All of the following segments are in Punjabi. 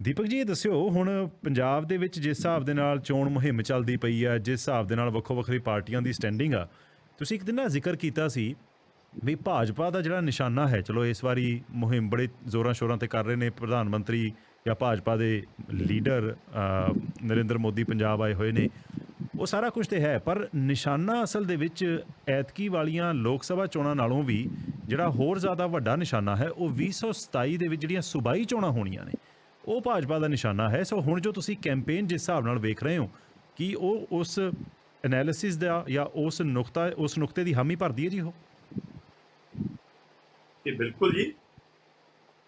ਦੀਪਕ ਜੀ, ਇਹ ਦੱਸਿਓ, ਹੁਣ ਪੰਜਾਬ ਦੇ ਵਿੱਚ ਜਿਸ ਹਿਸਾਬ ਦੇ ਨਾਲ ਚੋਣ ਮੁਹਿੰਮ ਚੱਲਦੀ ਪਈ ਆ, ਜਿਸ ਹਿਸਾਬ ਦੇ ਨਾਲ ਵੱਖੋ ਵੱਖਰੀ ਪਾਰਟੀਆਂ ਦੀ ਸਟੈਂਡਿੰਗ ਆ, ਤੁਸੀਂ ਇੱਕ ਦਿਨ ਨਾ ਜ਼ਿਕਰ ਕੀਤਾ ਸੀ ਵੀ ਭਾਜਪਾ ਦਾ ਜਿਹੜਾ ਨਿਸ਼ਾਨਾ ਹੈ, ਚਲੋ ਇਸ ਵਾਰੀ ਮੁਹਿੰਮ ਬੜੇ ਜ਼ੋਰਾਂ ਸ਼ੋਰਾਂ ਤੇ ਕਰ ਰਹੇ ਨੇ, ਪ੍ਰਧਾਨ ਮੰਤਰੀ ਜਾਂ ਭਾਜਪਾ ਦੇ ਲੀਡਰ ਨਰਿੰਦਰ ਮੋਦੀ ਪੰਜਾਬ ਆਏ ਹੋਏ ਨੇ, ਉਹ ਸਾਰਾ ਕੁਝ ਤੇ ਹੈ, ਪਰ ਨਿਸ਼ਾਨਾ ਅਸਲ ਦੇ ਵਿੱਚ ਐਤਕੀ ਵਾਲੀਆਂ ਲੋਕ ਸਭਾ ਚੋਣਾਂ ਨਾਲੋਂ ਵੀ ਜਿਹੜਾ ਹੋਰ ਜ਼ਿਆਦਾ ਵੱਡਾ ਨਿਸ਼ਾਨਾ ਹੈ, ਉਹ 2027 ਦੇ ਵਿੱਚ ਜਿਹੜੀਆਂ ਸੂਬਾਈ ਚੋਣਾਂ ਹੋਣੀਆਂ ਨੇ ਉਹ ਭਾਜਪਾ ਦਾ ਨਿਸ਼ਾਨਾ ਹੈ। ਸੋ ਹੁਣ ਜੋ ਤੁਸੀਂ ਕੈਂਪੇਨ ਜਿਸ ਹਿਸਾਬ ਨਾਲ ਵੇਖ ਰਹੇ ਹੋ ਕਿ ਉਹ ਉਸ ਐਨਾਲਿਸਿਸ ਦਾ ਜਾਂ ਉਸ ਨੁਕਤਾ ਉਸ ਨੁਕਤੇ ਦੀ ਹਾਮੀ ਭਰਦੀ ਹੈ ਜੀ ਉਹ? ਇਹ ਬਿਲਕੁਲ ਜੀ।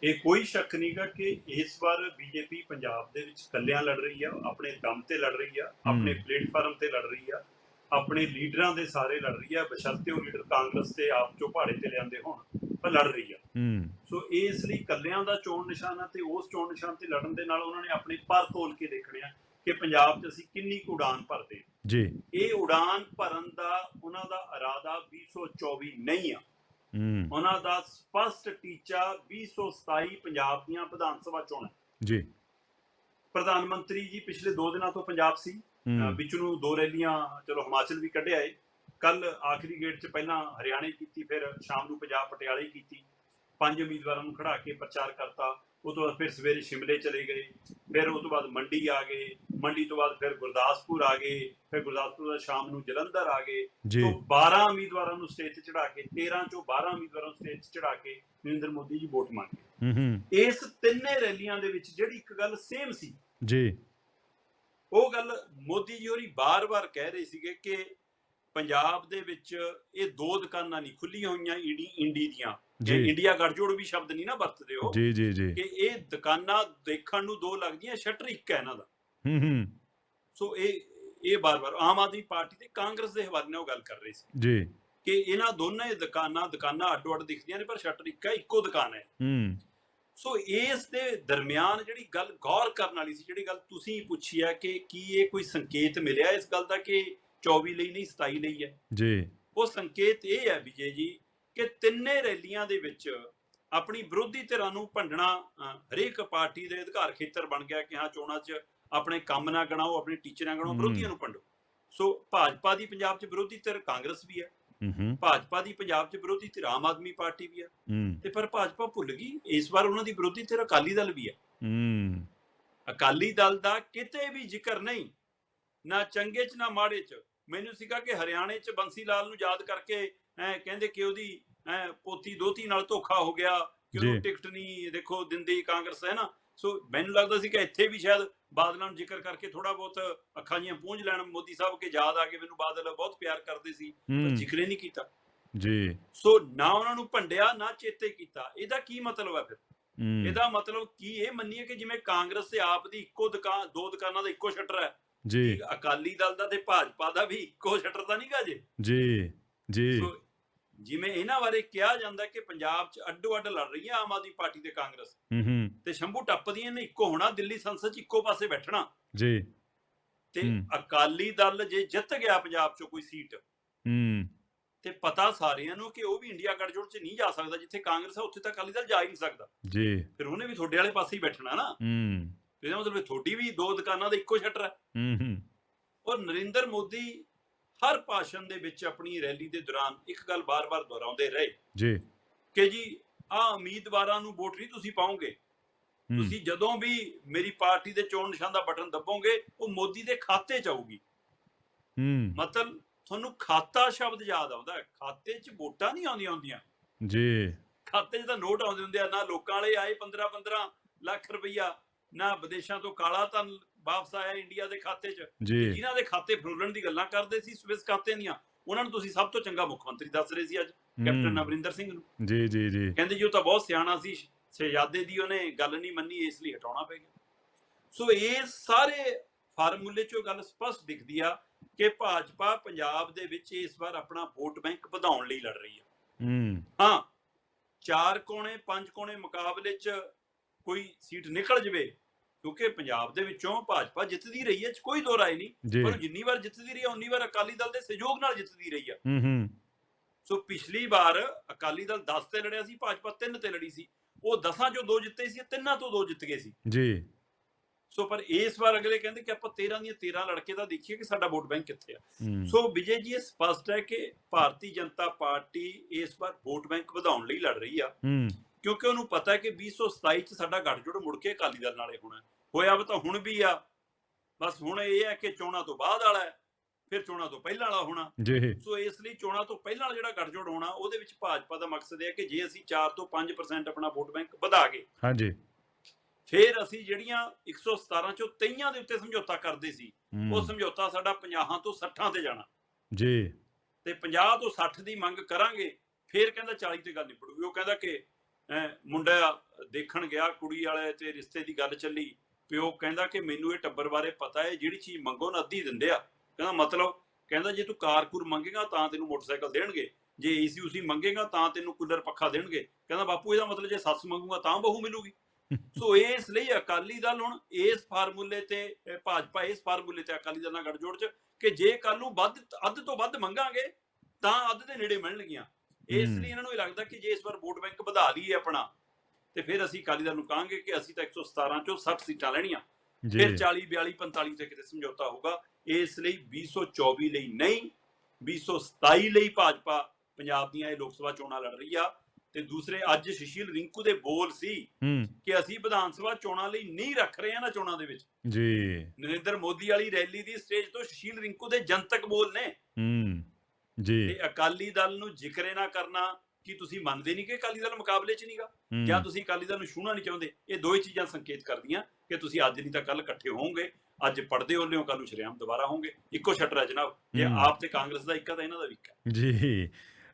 ਇਹ ਕੋਈ ਸ਼ੱਕ ਨਹੀਂਗਾ ਕਿ ਇਸ ਵਾਰ ਬੀਜੇਪੀ ਪੰਜਾਬ ਦੇ ਵਿੱਚ ਕੱਲਿਆਂ ਲੜ ਰਹੀ ਆ ਆਪਣੇ ਦਮ ਤੇ ਲੜ ਰਹੀ ਆ ਆਪਣੇ ਪਲੇਟਫਾਰਮ ਤੇ ਲੜ ਰਹੀ ਆ। ਆਪਣੇ ਲੀਡਰਾਂ ਦੇ ਸਾਰੇ ਲੜ ਰਹੀ ਆ ਬਸ਼ਰਤੇ ਉਹ ਲੀਡਰ ਕਾਂਗਰਸ ਤੇ ਆਪ ਚੋਂ ਪਹਾੜੇ ਤੇ ਲਿਆਂਦੇ ਹੋਣ ਪਰ ਲੜ ਰਹੀ ਆ। ਹੂੰ। ਸੋ ਇਸ ਲਈ ਕੱਲਿਆਂ ਦਾ ਚੋਣ ਨਿਸ਼ਾਨਾ ਤੇ ਉਸ ਚੋਣ ਨਿਸ਼ਾਨ ਤੇ ਲੜਨ ਦੇ ਨਾਲ ਉਹਨਾਂ ਨੇ ਆਪਣੇ ਪਰ ਤੋਲ ਕੇ ਦੇਖਣੇ ਆ ਕਿ ਪੰਜਾਬ 'ਚ ਅਸੀਂ ਕਿੰਨੀ ਕੁ ਉਡਾਨ ਭਰਦੇ ਹਾਂ। ਜੀ। ਇਹ ਉਡਾਨ ਭਰਨ ਦਾ ਉਹਨਾਂ ਦਾ ਇਰਾਦਾ 2024 ਨਹੀਂ ਆ। ਹੂੰ। ਉਹਨਾਂ ਦਾ ਸਪਸ਼ਟ ਟੀਚਾ 2027 ਪੰਜਾਬ ਦੀਆਂ ਵਿਧਾਨ ਸਭਾ ਚੋਣਾਂ। ਜੀ। ਪ੍ਰਧਾਨ ਮੰਤਰੀ ਜੀ ਪਿਛਲੇ 2 ਦਿਨਾਂ ਤੋਂ ਪੰਜਾਬ ਸੀ। ਹੂੰ ਵਿੱਚ ਨੂੰ ਦੋ ਰੈਲੀਆਂ ਚਲੋ ਹਿਮਾਚਲ ਵੀ ਕੱਢਿਆ ਏ। ਕੱਲ ਆਖਰੀ ਗੇੜ 'ਚ ਪਹਿਲਾਂ ਹਰਿਆਣੇ ਕੀਤੀ ਫਿਰ ਸ਼ਾਮ ਨੂੰ ਪੰਜਾਬ ਪਟਿਆਲੇ ਕੀਤੀ। ਪੰਜ ਉਮੀਦਵਾਰਾਂ ਨੂੰ ਖੜਾ ਕੇ ਪ੍ਰਚਾਰ ਕਰਤਾ। ਉਹ ਤੋਂ ਬਾਅਦ ਫਿਰ ਸਵੇਰੇ ਸ਼ਿਮਲੇ ਚਲੇ ਗਏ। ਫਿਰ ਉਹ ਤੋਂ ਬਾਅਦ ਮੰਡੀ ਆ ਗਏ। ਮੰਡੀ ਤੋਂ ਬਾਅਦ ਫਿਰ ਗੁਰਦਾਸਪੁਰ ਆ ਗਏ। ਫਿਰ ਗੁਰਦਾਸਪੁਰ ਬਾਅਦ ਸ਼ਾਮ ਨੂੰ ਜਲੰਧਰ ਆ ਗਏ। ਤੋਂ 12 ਉਮੀਦਵਾਰਾਂ ਨੂੰ ਸਟੇਜ ਤੇ ਚੜਾ ਕੇ 13 ਚੋਂ 12 ਉਮੀਦਵਾਰਾਂ ਨੂੰ ਸਟੇਜ ਤੇ ਚੜਾ ਕੇ ਨਰਿੰਦਰ ਮੋਦੀ ਜੀ ਵੋਟ ਮੰਗੇ ਹੂੰ ਹੂੰ। ਇਸ ਤਿੰਨੇ ਰੈਲੀਆਂ ਦੇ ਵਿੱਚ ਜਿਹੜੀ ਇੱਕ ਗੱਲ ਸੇਮ ਸੀ ਜੀ। ਉਹ ਗੱਲ ਮੋਦੀ ਜੀ ਹੋਰੀ ਬਾਰ-ਬਾਰ ਕਹਿ ਰਹੇ ਸੀਗੇ ਕਿ ਪੰਜਾਬ ਦੇ ਵਿੱਚ ਇਹ ਦੋ ਦੁਕਾਨਾਂ ਨਹੀਂ ਖੁੱਲੀਆਂ ਹੋਈਆਂ ਈਡੀ ਇੰਡੀ ਦੀਆਂ। ਜੀ। ਇੰਡੀਆ ਗੱਠਜੋੜ ਵੀ ਸ਼ਬਦ ਨਹੀਂ ਨਾ ਵਰਤਦੇ ਹੋ ਜੀ ਜੀ ਜੀ। ਕਿ ਇਹ ਦੁਕਾਨਾਂ ਦੇਖਣ ਨੂੰ ਦੋ ਲੱਗਦੀਆਂ ਸ਼ਟਰ ਇੱਕ ਹੈ ਇਹਨਾਂ ਦਾ। ਹੂੰ ਹੂੰ। ਸੋ ਇਹ ਇਹ ਬਾਰ-ਬਾਰ ਆਮ ਆਦਮੀ ਪਾਰਟੀ ਤੇ ਕਾਂਗਰਸ ਦੇ ਹਵਾਲੇ ਨਾਲ ਉਹ ਗੱਲ ਕਰ ਰਹੇ ਸੀ। ਜੀ। ਕਿ ਇਹਨਾਂ ਦੋਨਾਂ ਦੁਕਾਨਾਂ ਦੁਕਾਨਾਂ ਅੱਡੋ-ਅੱਡ ਦਿਖਦੀਆਂ ਨੇ ਪਰ ਸ਼ਟਰ ਇੱਕ ਹੈ ਇੱਕੋ ਦੁਕਾਨ ਹੈ। ਹੂੰ। ਸੋ ਇਸ ਦੇ ਦਰਮਿਆਨ ਜਿਹੜੀ ਗੱਲ ਗੌਰ ਕਰਨ ਵਾਲੀ ਸੀ ਜਿਹੜੀ ਗੱਲ ਤੁਸੀਂ ਪੁੱਛੀ ਹੈ ਕਿ ਕੀ ਇਹ ਕੋਈ ਸੰਕੇਤ ਮਿਲਿਆ ਇਸ ਗੱਲ ਦਾ ਕਿ 24 ਲਈ ਨਹੀਂ 27 ਲਈ ਹੈ? ਜੀ। ਉਹ ਸੰਕੇਤ ਇਹ ਹੈ ਵਿਜੇ ਜੀ ਕਿ ਤਿੰਨੇ ਰੈਲੀਆਂ ਦੇ ਵਿੱਚ ਆਪਣੀ ਵਿਰੋਧੀ ਧਿਰਾਂ ਨੂੰ ਭੰਡਣਾ ਹਰੇਕ ਪਾਰਟੀ ਦੇ ਅਧਿਕਾਰ ਖੇਤਰ ਬਣ ਗਿਆ ਕਿ ਹਾਂ ਚੋਣਾਂ 'ਚ ਆਪਣੇ ਕੰਮ ਨਾ ਗਣਾਓ ਆਪਣੇ ਟੀਚਰ ਗਣਾਓ। ਵਿਰੋਧੀਆਂ ਨੂੰ ਭੰਡੋ। ਸੋ ਭਾਜਪਾ ਦੀ ਪੰਜਾਬ 'ਚ ਵਿਰੋਧੀ ਧਿਰ ਕਾਂਗਰਸ ਵੀ ਹੂੰ। ਭਾਜਪਾ ਦੀ ਪੰਜਾਬ 'ਚ ਵਿਰੋਧੀ ਧਿਰ ਆਮ ਆਦਮੀ ਪਾਰਟੀ ਵੀ ਹੂੰ। ਤੇ ਪਰ ਭਾਜਪਾ ਭੁੱਲ ਗਈ। ਇਸ ਵਾਰ ਉਹਨਾਂ ਦੀ ਵਿਰੋਧੀ ਧਿਰ ਅਕਾਲੀ ਦਲ ਵੀ ਹੂੰ। ਅਕਾਲੀ ਦਲ ਦਾ ਕਿਤੇ ਵੀ ਜ਼ਿਕਰ ਨਹੀਂ ਨਾ ਚੰਗੇ ਚ ਨਾ ਮਾੜੇ ਚ। ਮੈਨੂੰ ਸੀਗਾ ਕਿ ਹਰਿਆਣੇ ਚ ਬੰਸੀ ਲਾਲ ਨੂੰ ਯਾਦ ਕਰਕੇ ਐ ਕਹਿੰਦੇ ਕਿ ਉਹਦੀ ਪੋਤੀ ਦੋਤੀ ਨਾਲ ਧੋਖਾ ਹੋ ਗਿਆ ਕਿ। ਉਹਨੂੰ ਟਿਕਟ ਨਹੀਂ ਦੇਖੋ ਦਿੰਦੀ ਕਾਂਗਰਸ ਹੈ ਨਾ? ਸੋ ਮੈਨੂੰ ਲੱਗਦਾ ਸੀ ਕਿ ਇੱਥੇ ਵੀ ਸ਼ਾਇਦ ਬਾਦਲਾਂ ਨੂੰ ਜ਼ਿਕਰ ਕਰਕੇ ਥੋੜਾ ਬਹੁਤ ਅੱਖਾਂ ਜੀਆਂ ਪੂੰਝ ਲੈਣ ਮੋਦੀ ਸਾਹਿਬ ਕੇ ਯਾਦ ਆ ਕੇ ਮੈਨੂੰ ਬਾਦਲ ਬਹੁਤ ਪਿਆਰ ਕਰਦੇ ਸੀ ਪਰ ਜ਼ਿਕਰ ਨਹੀਂ ਕੀਤਾ। ਜੀ। ਸੋ ਨਾ ਉਹਨਾਂ ਨੂੰ ਭੰਡਿਆ ਨਾ ਚੇਤੇ ਕੀਤਾ। ਇਹਦਾ ਕੀ ਮਤਲਬ ਹੈ ਫਿਰ? ਇਹਦਾ ਮਤਲਬ ਕੀ ਇਹ ਮੰਨੀਏ ਕਿ ਜਿਵੇਂ ਕਾਂਗਰਸ ਤੇ ਆਪ ਦੀ ਇੱਕੋ ਦੁਕਾਨ ਦੋ ਦੁਕਾਨਾਂ ਦਾ ਇੱਕੋ ਸ਼ਟਰ ਹੈ? ਜੀ। ਅਕਾਲੀ ਦਲ ਦਾ ਤੇ ਭਾਜਪਾ ਦਾ ਵੀ ਇੱਕੋ ਸ਼ਟਰ ਤਾਂ ਨਹੀਂਗਾ ਜੇ? ਜੀ ਜੀ। ਸੋ ਜਿਵੇਂ ਇਹਨਾਂ ਬਾਰੇ ਕਿਹਾ ਜਾਂਦਾ ਕਿ ਪੰਜਾਬ 'ਚ ਅੱਡੋ ਅੱਡ ਲੜ ਰਹੀ ਹੈ ਆਮ ਆਦਮੀ ਪਾਰਟੀ ਤੇ ਕਾਂਗਰਸ। ਹੂੰ ਤੇ ਸ਼ੰਭੂ ਟੱਪਦੀਆਂ ਨੇ ਇੱਕੋ ਹੋਣਾ ਦਿੱਲੀ ਸੰਸਦ 'ਚ ਇੱਕੋ ਪਾਸੇ ਬੈਠਣਾ। ਜੀ। ਤੇ। ਅਕਾਲੀ ਦਲ ਜੇ ਜਿੱਤ ਗਿਆ ਪੰਜਾਬ 'ਚੋਂ ਕੋਈ ਸੀਟ ਹੂੰ। ਤੇ ਪਤਾ ਸਾਰਿਆਂ ਨੂੰ ਕਿ ਉਹ ਵੀ ਇੰਡੀਆ ਗੱਠਜੋੜ 'ਚ ਨਹੀਂ ਜਾ ਸਕਦਾ ਜਿੱਥੇ ਕਾਂਗਰਸ ਹੈ ਉੱਥੇ ਤਾਂ ਅਕਾਲੀ ਦਲ ਜਾ ਹੀ ਨਹੀਂ ਸਕਦਾ। ਜੀ। ਫਿਰ ਉਹਨੇ ਵੀ ਤੁਹਾਡੇ ਵਾਲੇ ਪਾਸੇ ਹੀ ਬੈਠਣਾ ਨਾ। ਹੂੰ। ਇਹਦਾ ਮਤਲਬ ਤੁਹਾਡੀ ਵੀ ਦੋ ਦੁਕਾਨਾਂ ਦਾ ਇੱਕੋ ਸ਼ਟਰ ਹੈ। ਹੂੰ ਹੂੰ। ਔਰ ਨਰਿੰਦਰ ਮੋਦੀ ਹਰ ਭਾਸ਼ਣ ਦੇ ਵਿੱਚ ਆਪਣੀ ਰੈਲੀ ਦੇ ਦੌਰਾਨ ਇੱਕ ਗੱਲ ਬਾਰ-ਬਾਰ ਦੁਹਰਾਉਂਦੇ ਰਹੇ। ਜੀ। ਕਿ ਜੀ ਆ ਉਮੀਦਵਾਰਾਂ ਨੂੰ ਵੋਟ ਨਹੀਂ ਤੁਸੀਂ ਪਾਓਗੇ। ਹੂੰ। ਤੁਸੀਂ ਜਦੋਂ ਵੀ ਮੇਰੀ ਪਾਰਟੀ ਦੇ ਚੋਣ ਨਿਸ਼ਾਨ ਦਾ ਬਟਨ ਦਬੋਗੇ ਉਹ ਮੋਦੀ ਦੇ ਖਾਤੇ 'ਚ ਆਊਗੀ। ਹੂੰ। ਮਤਲਬ ਤੁਹਾਨੂੰ ਖਾਤਾ ਸ਼ਬਦ ਯਾਦ ਆਉਂਦਾ। ਖਾਤੇ 'ਚ ਵੋਟਾਂ ਨਹੀਂ ਆਉਂਦੀਆਂ ਹੁੰਦੀਆਂ। ਜੀ। ਖਾਤੇ 'ਚ ਤਾਂ ਨੋਟ ਆਉਂਦੇ ਹੁੰਦੇ ਆ ਨਾ ਲੋਕਾਂ ਵਾਲੇ ਆਏ 15-15 ਲੱਖ ਰੁਪਈਆ। ਨਾ ਵਿਦੇਸ਼ਾਂ ਤੋਂ ਕਾਲਾ ਧਨ ਵਾਪਸ ਆਇਆ ਇੰਡੀਆ ਦੇ ਖਾਤੇ 'ਚ ਜਿਨ੍ਹਾਂ ਦੇ ਖਾਤੇ ਫਰੋਲਣ ਦੀ ਗੱਲਾਂ ਕਰਦੇ ਸੀ ਸਵਿਸ ਖਾਤੇ ਦੀਆਂ ਉਹਨਾਂ ਨੂੰ ਤੁਸੀਂ ਸਭ ਤੋਂ ਚੰਗਾ ਮੁੱਖ ਮੰਤਰੀ ਦੱਸ ਰਹੇ ਸੀ ਅੱਜ ਕੈਪਟਨ। ਅਮਰਿੰਦਰ ਸਿੰਘ ਨੂੰ। ਜੀ ਜੀ ਜੀ। ਕਹਿੰਦੇ ਜੀ ਉਹ ਤਾਂ ਬਹੁਤ ਸਿਆਣਾ ਸੀ ਸ਼ਹਿਜ਼ਾਦੇ ਦੀ ਉਹਨੇ ਗੱਲ ਨਹੀਂ ਮੰਨੀ ਇਸ ਲਈ ਹਟਾਉਣਾ ਪੈ ਗਿਆ। ਸੋ ਇਹ ਸਾਰੇ ਫਾਰਮੂਲੇ ਚੋਂ ਗੱਲ ਸਪਸ਼ਟ ਦਿਖਦੀ ਆ ਕਿ ਭਾਜਪਾ ਪੰਜਾਬ ਦੇ ਵਿੱਚ ਇਸ ਵਾਰ ਆਪਣਾ ਵੋਟ ਬੈਂਕ ਵਧਾਉਣ ਲਈ ਲੜ ਰਹੀ ਆ। ਹੂੰ। ਹਾਂ ਚਾਰ ਕੋਣੇ ਪੰਜ ਕੋਣੇ ਮੁਕਾਬਲੇ 'ਚ ਕੋਈ ਸੀਟ ਨਿਕਲ ਜਵੇ ਕਿਉਂਕਿ ਪੰਜਾਬ ਦੇ ਵਿੱਚੋਂ ਭਾਜਪਾ ਜਿੱਤਦੀ ਰਹੀ ਹੈ ਕੋਈ ਦੋ ਰਾਏ ਨਹੀਂ। ਪਰ ਜਿੰਨੀ ਵਾਰ ਜਿੱਤਦੀ ਰਹੀ ਹੈ ਉਨੀ ਵਾਰ ਅਕਾਲੀ ਦਲ ਦੇ ਸਹਿਯੋਗ ਨਾਲ ਜਿੱਤਦੀ ਰਹੀ ਆ। ਹੂੰ ਹੂੰ। ਸੋ ਪਿਛਲੀ ਵਾਰ ਅਕਾਲੀ ਦਲ 10 ਤੇ ਲੜਿਆ ਸੀ ਭਾਜਪਾ 3 ਤੇ ਲੜੀ ਸੀ। ਉਹ 10 ਚੋਂ ਦੋ ਜਿੱਤੇ ਸੀ ਤਿੰਨਾਂ ਤੋਂ ਦੋ ਜਿੱਤ ਗਏ ਸੀ। ਜੀ। ਸੋ ਪਰ ਇਸ ਵਾਰ ਅਗਲੇ ਕਹਿੰਦੇ ਕਿ ਆਪਾਂ 13 ਦੀਆਂ 13 ਲੜਕੇ ਦਾ ਦੇਖੀਏ ਕਿ ਸਾਡਾ ਵੋਟ ਬੈਂਕ ਕਿੱਥੇ ਆ। ਹੂੰ, ਸੋ ਵਿਜੇ ਜੀ ਇਹ ਸਪਸ਼ਟ ਹੈ ਕਿ ਭਾਰਤੀ ਜਨਤਾ ਪਾਰਟੀ ਇਸ ਵਾਰ ਵੋਟ ਬੈਂਕ ਵਧਾਉਣ ਲਈ ਲੜ ਰਹੀ ਆ। ਹੂੰ। ਕਿਉਂਕਿ ਉਹਨੂੰ ਪਤਾ ਹੈ ਕਿ 2027 ਚ ਸਾਡਾ ਗੱਠਜੋੜ ਮੁੜ ਕੇ ਅਕਾਲੀ ਦਲ ਨਾਲੇ ਹੋਣਾ। ਹੋਇਆ ਵਾ ਤਾਂ ਹੁਣ ਵੀ ਆ। ਬਸ ਹੁਣ ਇਹ ਹੈ ਕਿ ਚੋਣਾਂ ਤੋਂ ਬਾਅਦ ਵਾਲਾ ਹੈ ਫਿਰ ਚੋਣਾਂ ਤੋਂ ਪਹਿਲਾਂ ਵਾਲਾ ਹੋਣਾ। ਸੋ ਇਸ ਲਈ ਚੋਣਾਂ ਤੋਂ ਪਹਿਲਾਂ ਵਾਲਾ ਜਿਹੜਾ ਗੱਠਜੋੜ ਹੋਣਾ ਉਹਦੇ ਵਿੱਚ ਭਾਜਪਾ ਦਾ ਮਕਸਦ ਇਹ ਹੈ ਕਿ ਜੇ ਅਸੀਂ 4 ਤੋਂ 5% ਆਪਣਾ ਵੋਟ ਬੈਂਕ ਵਧਾ ਗਏ ਹਾਂਜੀ। ਫਿਰ ਅਸੀਂ ਜਿਹੜੀਆਂ 117 ਚੋਂ 23 ਦੇ ਉੱਤੇ ਸਮਝੌਤਾ ਕਰਦੇ ਸੀ ਉਹ ਸਮਝੌਤਾ ਸਾਡਾ 50 ਤੋਂ 60 ਤੇ ਜਾਣਾ। ਜੀ। ਤੇ 50 ਤੋਂ 60 ਦੀ ਮੰਗ ਕਰਾਂਗੇ ਫਿਰ ਕਹਿੰਦਾ 40 ਤੇ ਗੱਲ ਨਿਬੜੂਗੀ। ਉਹ ਕਹਿੰਦਾ ਕਿ ਮੁੰਡਾ ਦੇਖਣ ਗਿਆ ਕੁੜੀ ਵਾਲੇ ਤੇ ਰਿਸ਼ਤੇ ਦੀ ਗੱਲ ਚੱਲੀ ਪਿਓ ਕਹਿੰਦਾ ਕਿ ਮੈਨੂੰ ਇਹ ਟੱਬਰ ਬਾਰੇ ਪਤਾ ਹੈ ਜਿਹੜੀ ਚੀਜ਼ ਮੰਗੋ ਨਾ ਅੱਧੀ ਦਿੰਦੇ ਆ। ਕਹਿੰਦਾ ਮਤਲਬ ਕਹਿੰਦਾ ਜੇ ਤੂੰ ਕਾਰਕੁਰ ਮੰਗੇਗਾ ਤਾਂ ਤੈਨੂੰ ਮੋਟਰਸਾਈਕਲ ਦੇਣਗੇ। ਜੇ ਏਸੀ ਉਸੀ ਮੰਗੇਗਾ ਤਾਂ ਤੈਨੂੰ ਕੂਲਰ ਪੱਖਾ ਦੇਣਗੇ। ਕਹਿੰਦਾ ਬਾਪੂ ਇਹਦਾ ਮਤਲਬ ਜੇ ਸੱਸ ਮੰਗੂਗਾ ਤਾਂ ਬਹੂ ਮਿਲੂਗੀ। ਸੋ ਇਸ ਲਈ ਅਕਾਲੀ ਦਲ ਹੁਣ ਇਸ ਫਾਰਮੂਲੇ ਤੇ ਭਾਜਪਾ ਇਸ ਫਾਰਮੂਲੇ ਤੇ ਅਕਾਲੀ ਦਲ ਨਾਲ ਗੱਠਜੋੜ ਚ ਕਿ ਜੇ ਕੱਲ ਨੂੰ ਵੱਧ ਅੱਧ ਤੋਂ ਵੱਧ ਮੰਗਾਂਗੇ ਤਾਂ ਅੱਧ ਦੇ ਨੇੜੇ ਮਿਲਣਗੀਆਂ। ਇਸ। ਲਈ ਇਹਨਾਂ ਨੂੰ ਇਹ ਲੱਗਦਾ ਕਿ ਜੇ ਇਸ ਵਾਰ ਵੋਟ ਬੈਂਕ ਵਧਾ ਲਈਏ ਆਪਣਾ ਤੇ ਫਿਰ ਅਸੀਂ ਅਕਾਲੀ ਦਲ ਨੂੰ ਕਹਾਂਗੇ ਕਿ ਅਸੀਂ ਤਾਂ 117 ਚੋਂ 60 ਸੀਟਾਂ ਲੈਣੀਆਂ। ਫਿਰ 40 42 45 ਤੇ ਕਿਤੇ ਸਮਝੌਤਾ ਹੋਊਗਾ। ਇਸ ਲਈ 2024 ਲਈ ਨਹੀਂ 2027 ਲਈ ਭਾਜਪਾ ਪੰਜਾਬ ਦੀਆਂ ਇਹ ਲੋਕ ਸਭਾ ਚੋਣਾਂ ਲੜ ਰਹੀ ਆ। ਤੇ ਦੂਸਰੇ ਅੱਜ ਸੁਸ਼ੀਲ ਰਿੰਕੂ ਦੇ ਬੋਲ ਸੀ ਕਿ ਅਸੀਂ ਵਿਧਾਨ ਸਭਾ ਚੋਣਾਂ ਲਈ ਨਹੀਂ ਰੱਖ ਰਹੇ ਹਾਂ ਨਾ ਚੋਣਾਂ ਦੇ ਵਿੱਚ। ਜੀ। ਨਰਿੰਦਰ ਮੋਦੀ ਵਾਲੀ ਰੈਲੀ ਦੀ ਸਟੇਜ ਤੋਂ ਸੁਸ਼ੀਲ ਰਿੰਕੂ ਦੇ ਜਨਤਕ ਬੋਲ ਨੇ। ਹੂੰ। ਜੀ। ਤੇ ਅਕਾਲੀ ਦਲ ਨੂੰ ਜ਼ਿਕਰੇ ਨਾ ਕਰਨਾ ਕਿ ਤੁਸੀਂ ਮੰਨਦੇ ਨਹੀਂ ਕਿ ਅਕਾਲੀ ਦਲ ਮੁਕਾਬਲੇ 'ਚ ਨਹੀਂਗਾ? ਜਾਂ ਤੁਸੀਂ ਅਕਾਲੀ ਦਲ ਨੂੰ ਛੂਹਣਾ ਨਹੀਂ ਚਾਹੁੰਦੇ? ਇਹ ਦੋ ਹੀ ਚੀਜ਼ਾਂ ਸੰਕੇਤ ਕਰਦੀਆਂ ਕਿ ਤੁਸੀਂ ਅੱਜ ਨਹੀਂ ਤਾਂ ਕੱਲ ਇਕੱਠੇ ਹੋਵੋਗੇ ਅੱਜ ਪੜਦੇ ਹੋ ਕੱਲ ਨੂੰ ਸ਼ਰੇਆਮ ਦੁਬਾਰਾ ਹੋਵੋਗੇ। ਇੱਕੋ ਸ਼ਟਰ ਹੈ ਜਨਾਬ। ਇਹ। ਆਪ ਤੇ ਕਾਂਗਰਸ ਦਾ ਇੱਕ ਤਾਂ ਇਹਨਾਂ ਦਾ ਵੀ ਇੱਕ ਹੈ ਜੀ।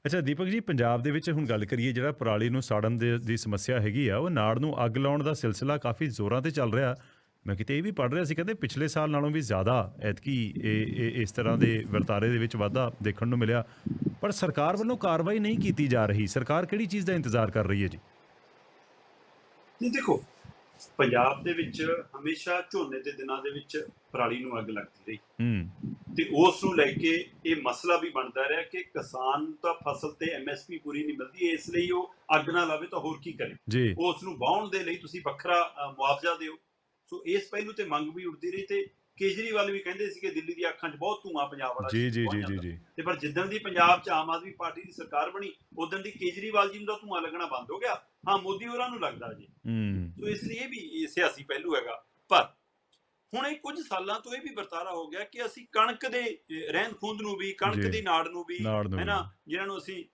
ਅੱਛਾ ਦੀਪਕ ਜੀ ਪੰਜਾਬ ਦੇ ਵਿੱਚ ਹੁਣ ਗੱਲ ਕਰੀਏ ਜਿਹੜਾ ਪਰਾਲੀ ਨੂੰ ਸਾੜਨ ਦੀ ਸਮੱਸਿਆ ਹੈਗੀ ਆ ਉਹ ਨਾੜ ਨੂੰ ਅੱਗ ਲਾਉਣ ਦਾ ਸਿਲਸਿਲਾ ਕਾਫੀ ਜ਼ੋਰਾਂ ਤੇ ਚੱਲ ਰਿਹਾ। ਮੈਂ ਕਿਤੇ ਇਹ ਵੀ ਪੜ ਰਿਹਾ ਸੀ ਕਹਿੰਦੇ ਪਿਛਲੇ ਸਾਲ ਨਾਲੋਂ ਵੀ ਜ਼ਿਆਦਾ ਐਤਕੀ ਇਹ ਇਹ ਇਸ ਤਰ੍ਹਾਂ ਦੇ ਵਰਤਾਰੇ ਦੇ ਵਿੱਚ ਵਾਧਾ ਦੇਖਣ ਨੂੰ ਮਿਲਿਆ। ਪਰ ਸਰਕਾਰ ਵੱਲੋਂ ਕਾਰਵਾਈ ਨਹੀਂ ਕੀਤੀ ਜਾ ਰਹੀ। ਸਰਕਾਰ ਕਿਹੜੀ ਚੀਜ਼ ਦਾ ਇੰਤਜ਼ਾਰ ਕਰ ਰਹੀ ਹੈ ਜੀ? ਜੀ ਦੇਖੋ ਪੰਜਾਬ ਦੇ ਵਿੱਚ ਹਮੇਸ਼ਾ ਝੋਨੇ ਦੇ ਦਿਨਾਂ ਦੇ ਵਿੱਚ ਪਰਾਲੀ ਨੂੰ ਅੱਗ ਲੱਗਦੀ ਰਹੀ। ਹੂੰ। ਤੇ ਉਸ ਨੂੰ ਲੈ ਕੇ ਇਹ ਮਸਲਾ ਵੀ ਬਣਦਾ ਰਿਹਾ ਕਿ ਕਿਸਾਨ ਤਾਂ ਫਸਲ ਤੇ ਐਮਐਸਪੀ ਪੂਰੀ ਨਹੀਂ ਮਿਲਦੀ ਇਸ ਲਈ ਉਹ ਅੱਗ ਨਾ ਲਾਵੇ ਤਾਂ ਹੋਰ ਕੀ ਕਰੇ? ਉਸ ਨੂੰ ਵਾਹੁਣ ਦੇ ਲਈ ਤੁਸੀਂ ਵੱਖਰਾ ਮੁਆਵਜ਼ਾ ਦਿਓ। ਸੋ ਇਸ ਪਹਿਲੂ ਤੇ ਮੰਗ ਵੀ ਉੱਠਦੀ ਰਹੀ ਤੇ ਕੇਜਰੀਵਾਲ ਵੀ ਕਹਿੰਦੇ ਸੀ ਕਿ ਦਿੱਲੀ ਦੀ ਅੱਖਾਂ 'ਚ ਬਹੁਤ ਧੂਆਂ ਪੰਜਾਬ ਵਾਲਾ ਜੀ ਜੀ ਜੀ ਜੀ ਤੇ ਪਰ ਜਿੱਦਣ ਦੀ ਪੰਜਾਬ 'ਚ ਆਮ ਆਦਮੀ ਪਾਰਟੀ ਦੀ ਸਰਕਾਰ ਬਣੀ ਉਦੋਂ ਦੀ ਕੇਜਰੀਵਾਲ ਜੀ ਨੂੰ ਤਾਂ ਧੂਆਂ ਲੱਗਣਾ ਬੰਦ ਹੋ ਗਿਆ। ਹਾਂ ਮੋਦੀ ਹੋਰਾਂ ਨੂੰ ਲੱਗਦਾ ਜੀ। ਹੂੰ। ਸੋ ਇਸ ਲਈ ਇਹ ਵੀ ਸਿਆਸੀ ਪਹਿਲੂ ਹੈਗਾ। ਪਰ ਹੁਣ ਇਹ ਕੁਝ ਸਾਲਾਂ ਤੋਂ ਇਹ ਵੀ ਵਰਤਾਰਾ ਹੋ ਗਿਆ ਕਿ ਅਸੀਂ ਕਣਕ ਦੇ ਰਹਿੰਦ ਖੂੰਦ ਨੂੰ ਵੀ ਕਣਕ। ਦੀ ਨਾੜ ਨੂੰ ਵੀ ਨਾੜ ਨੂੰ ਹੈ ਨਾ ਅਸੀਂ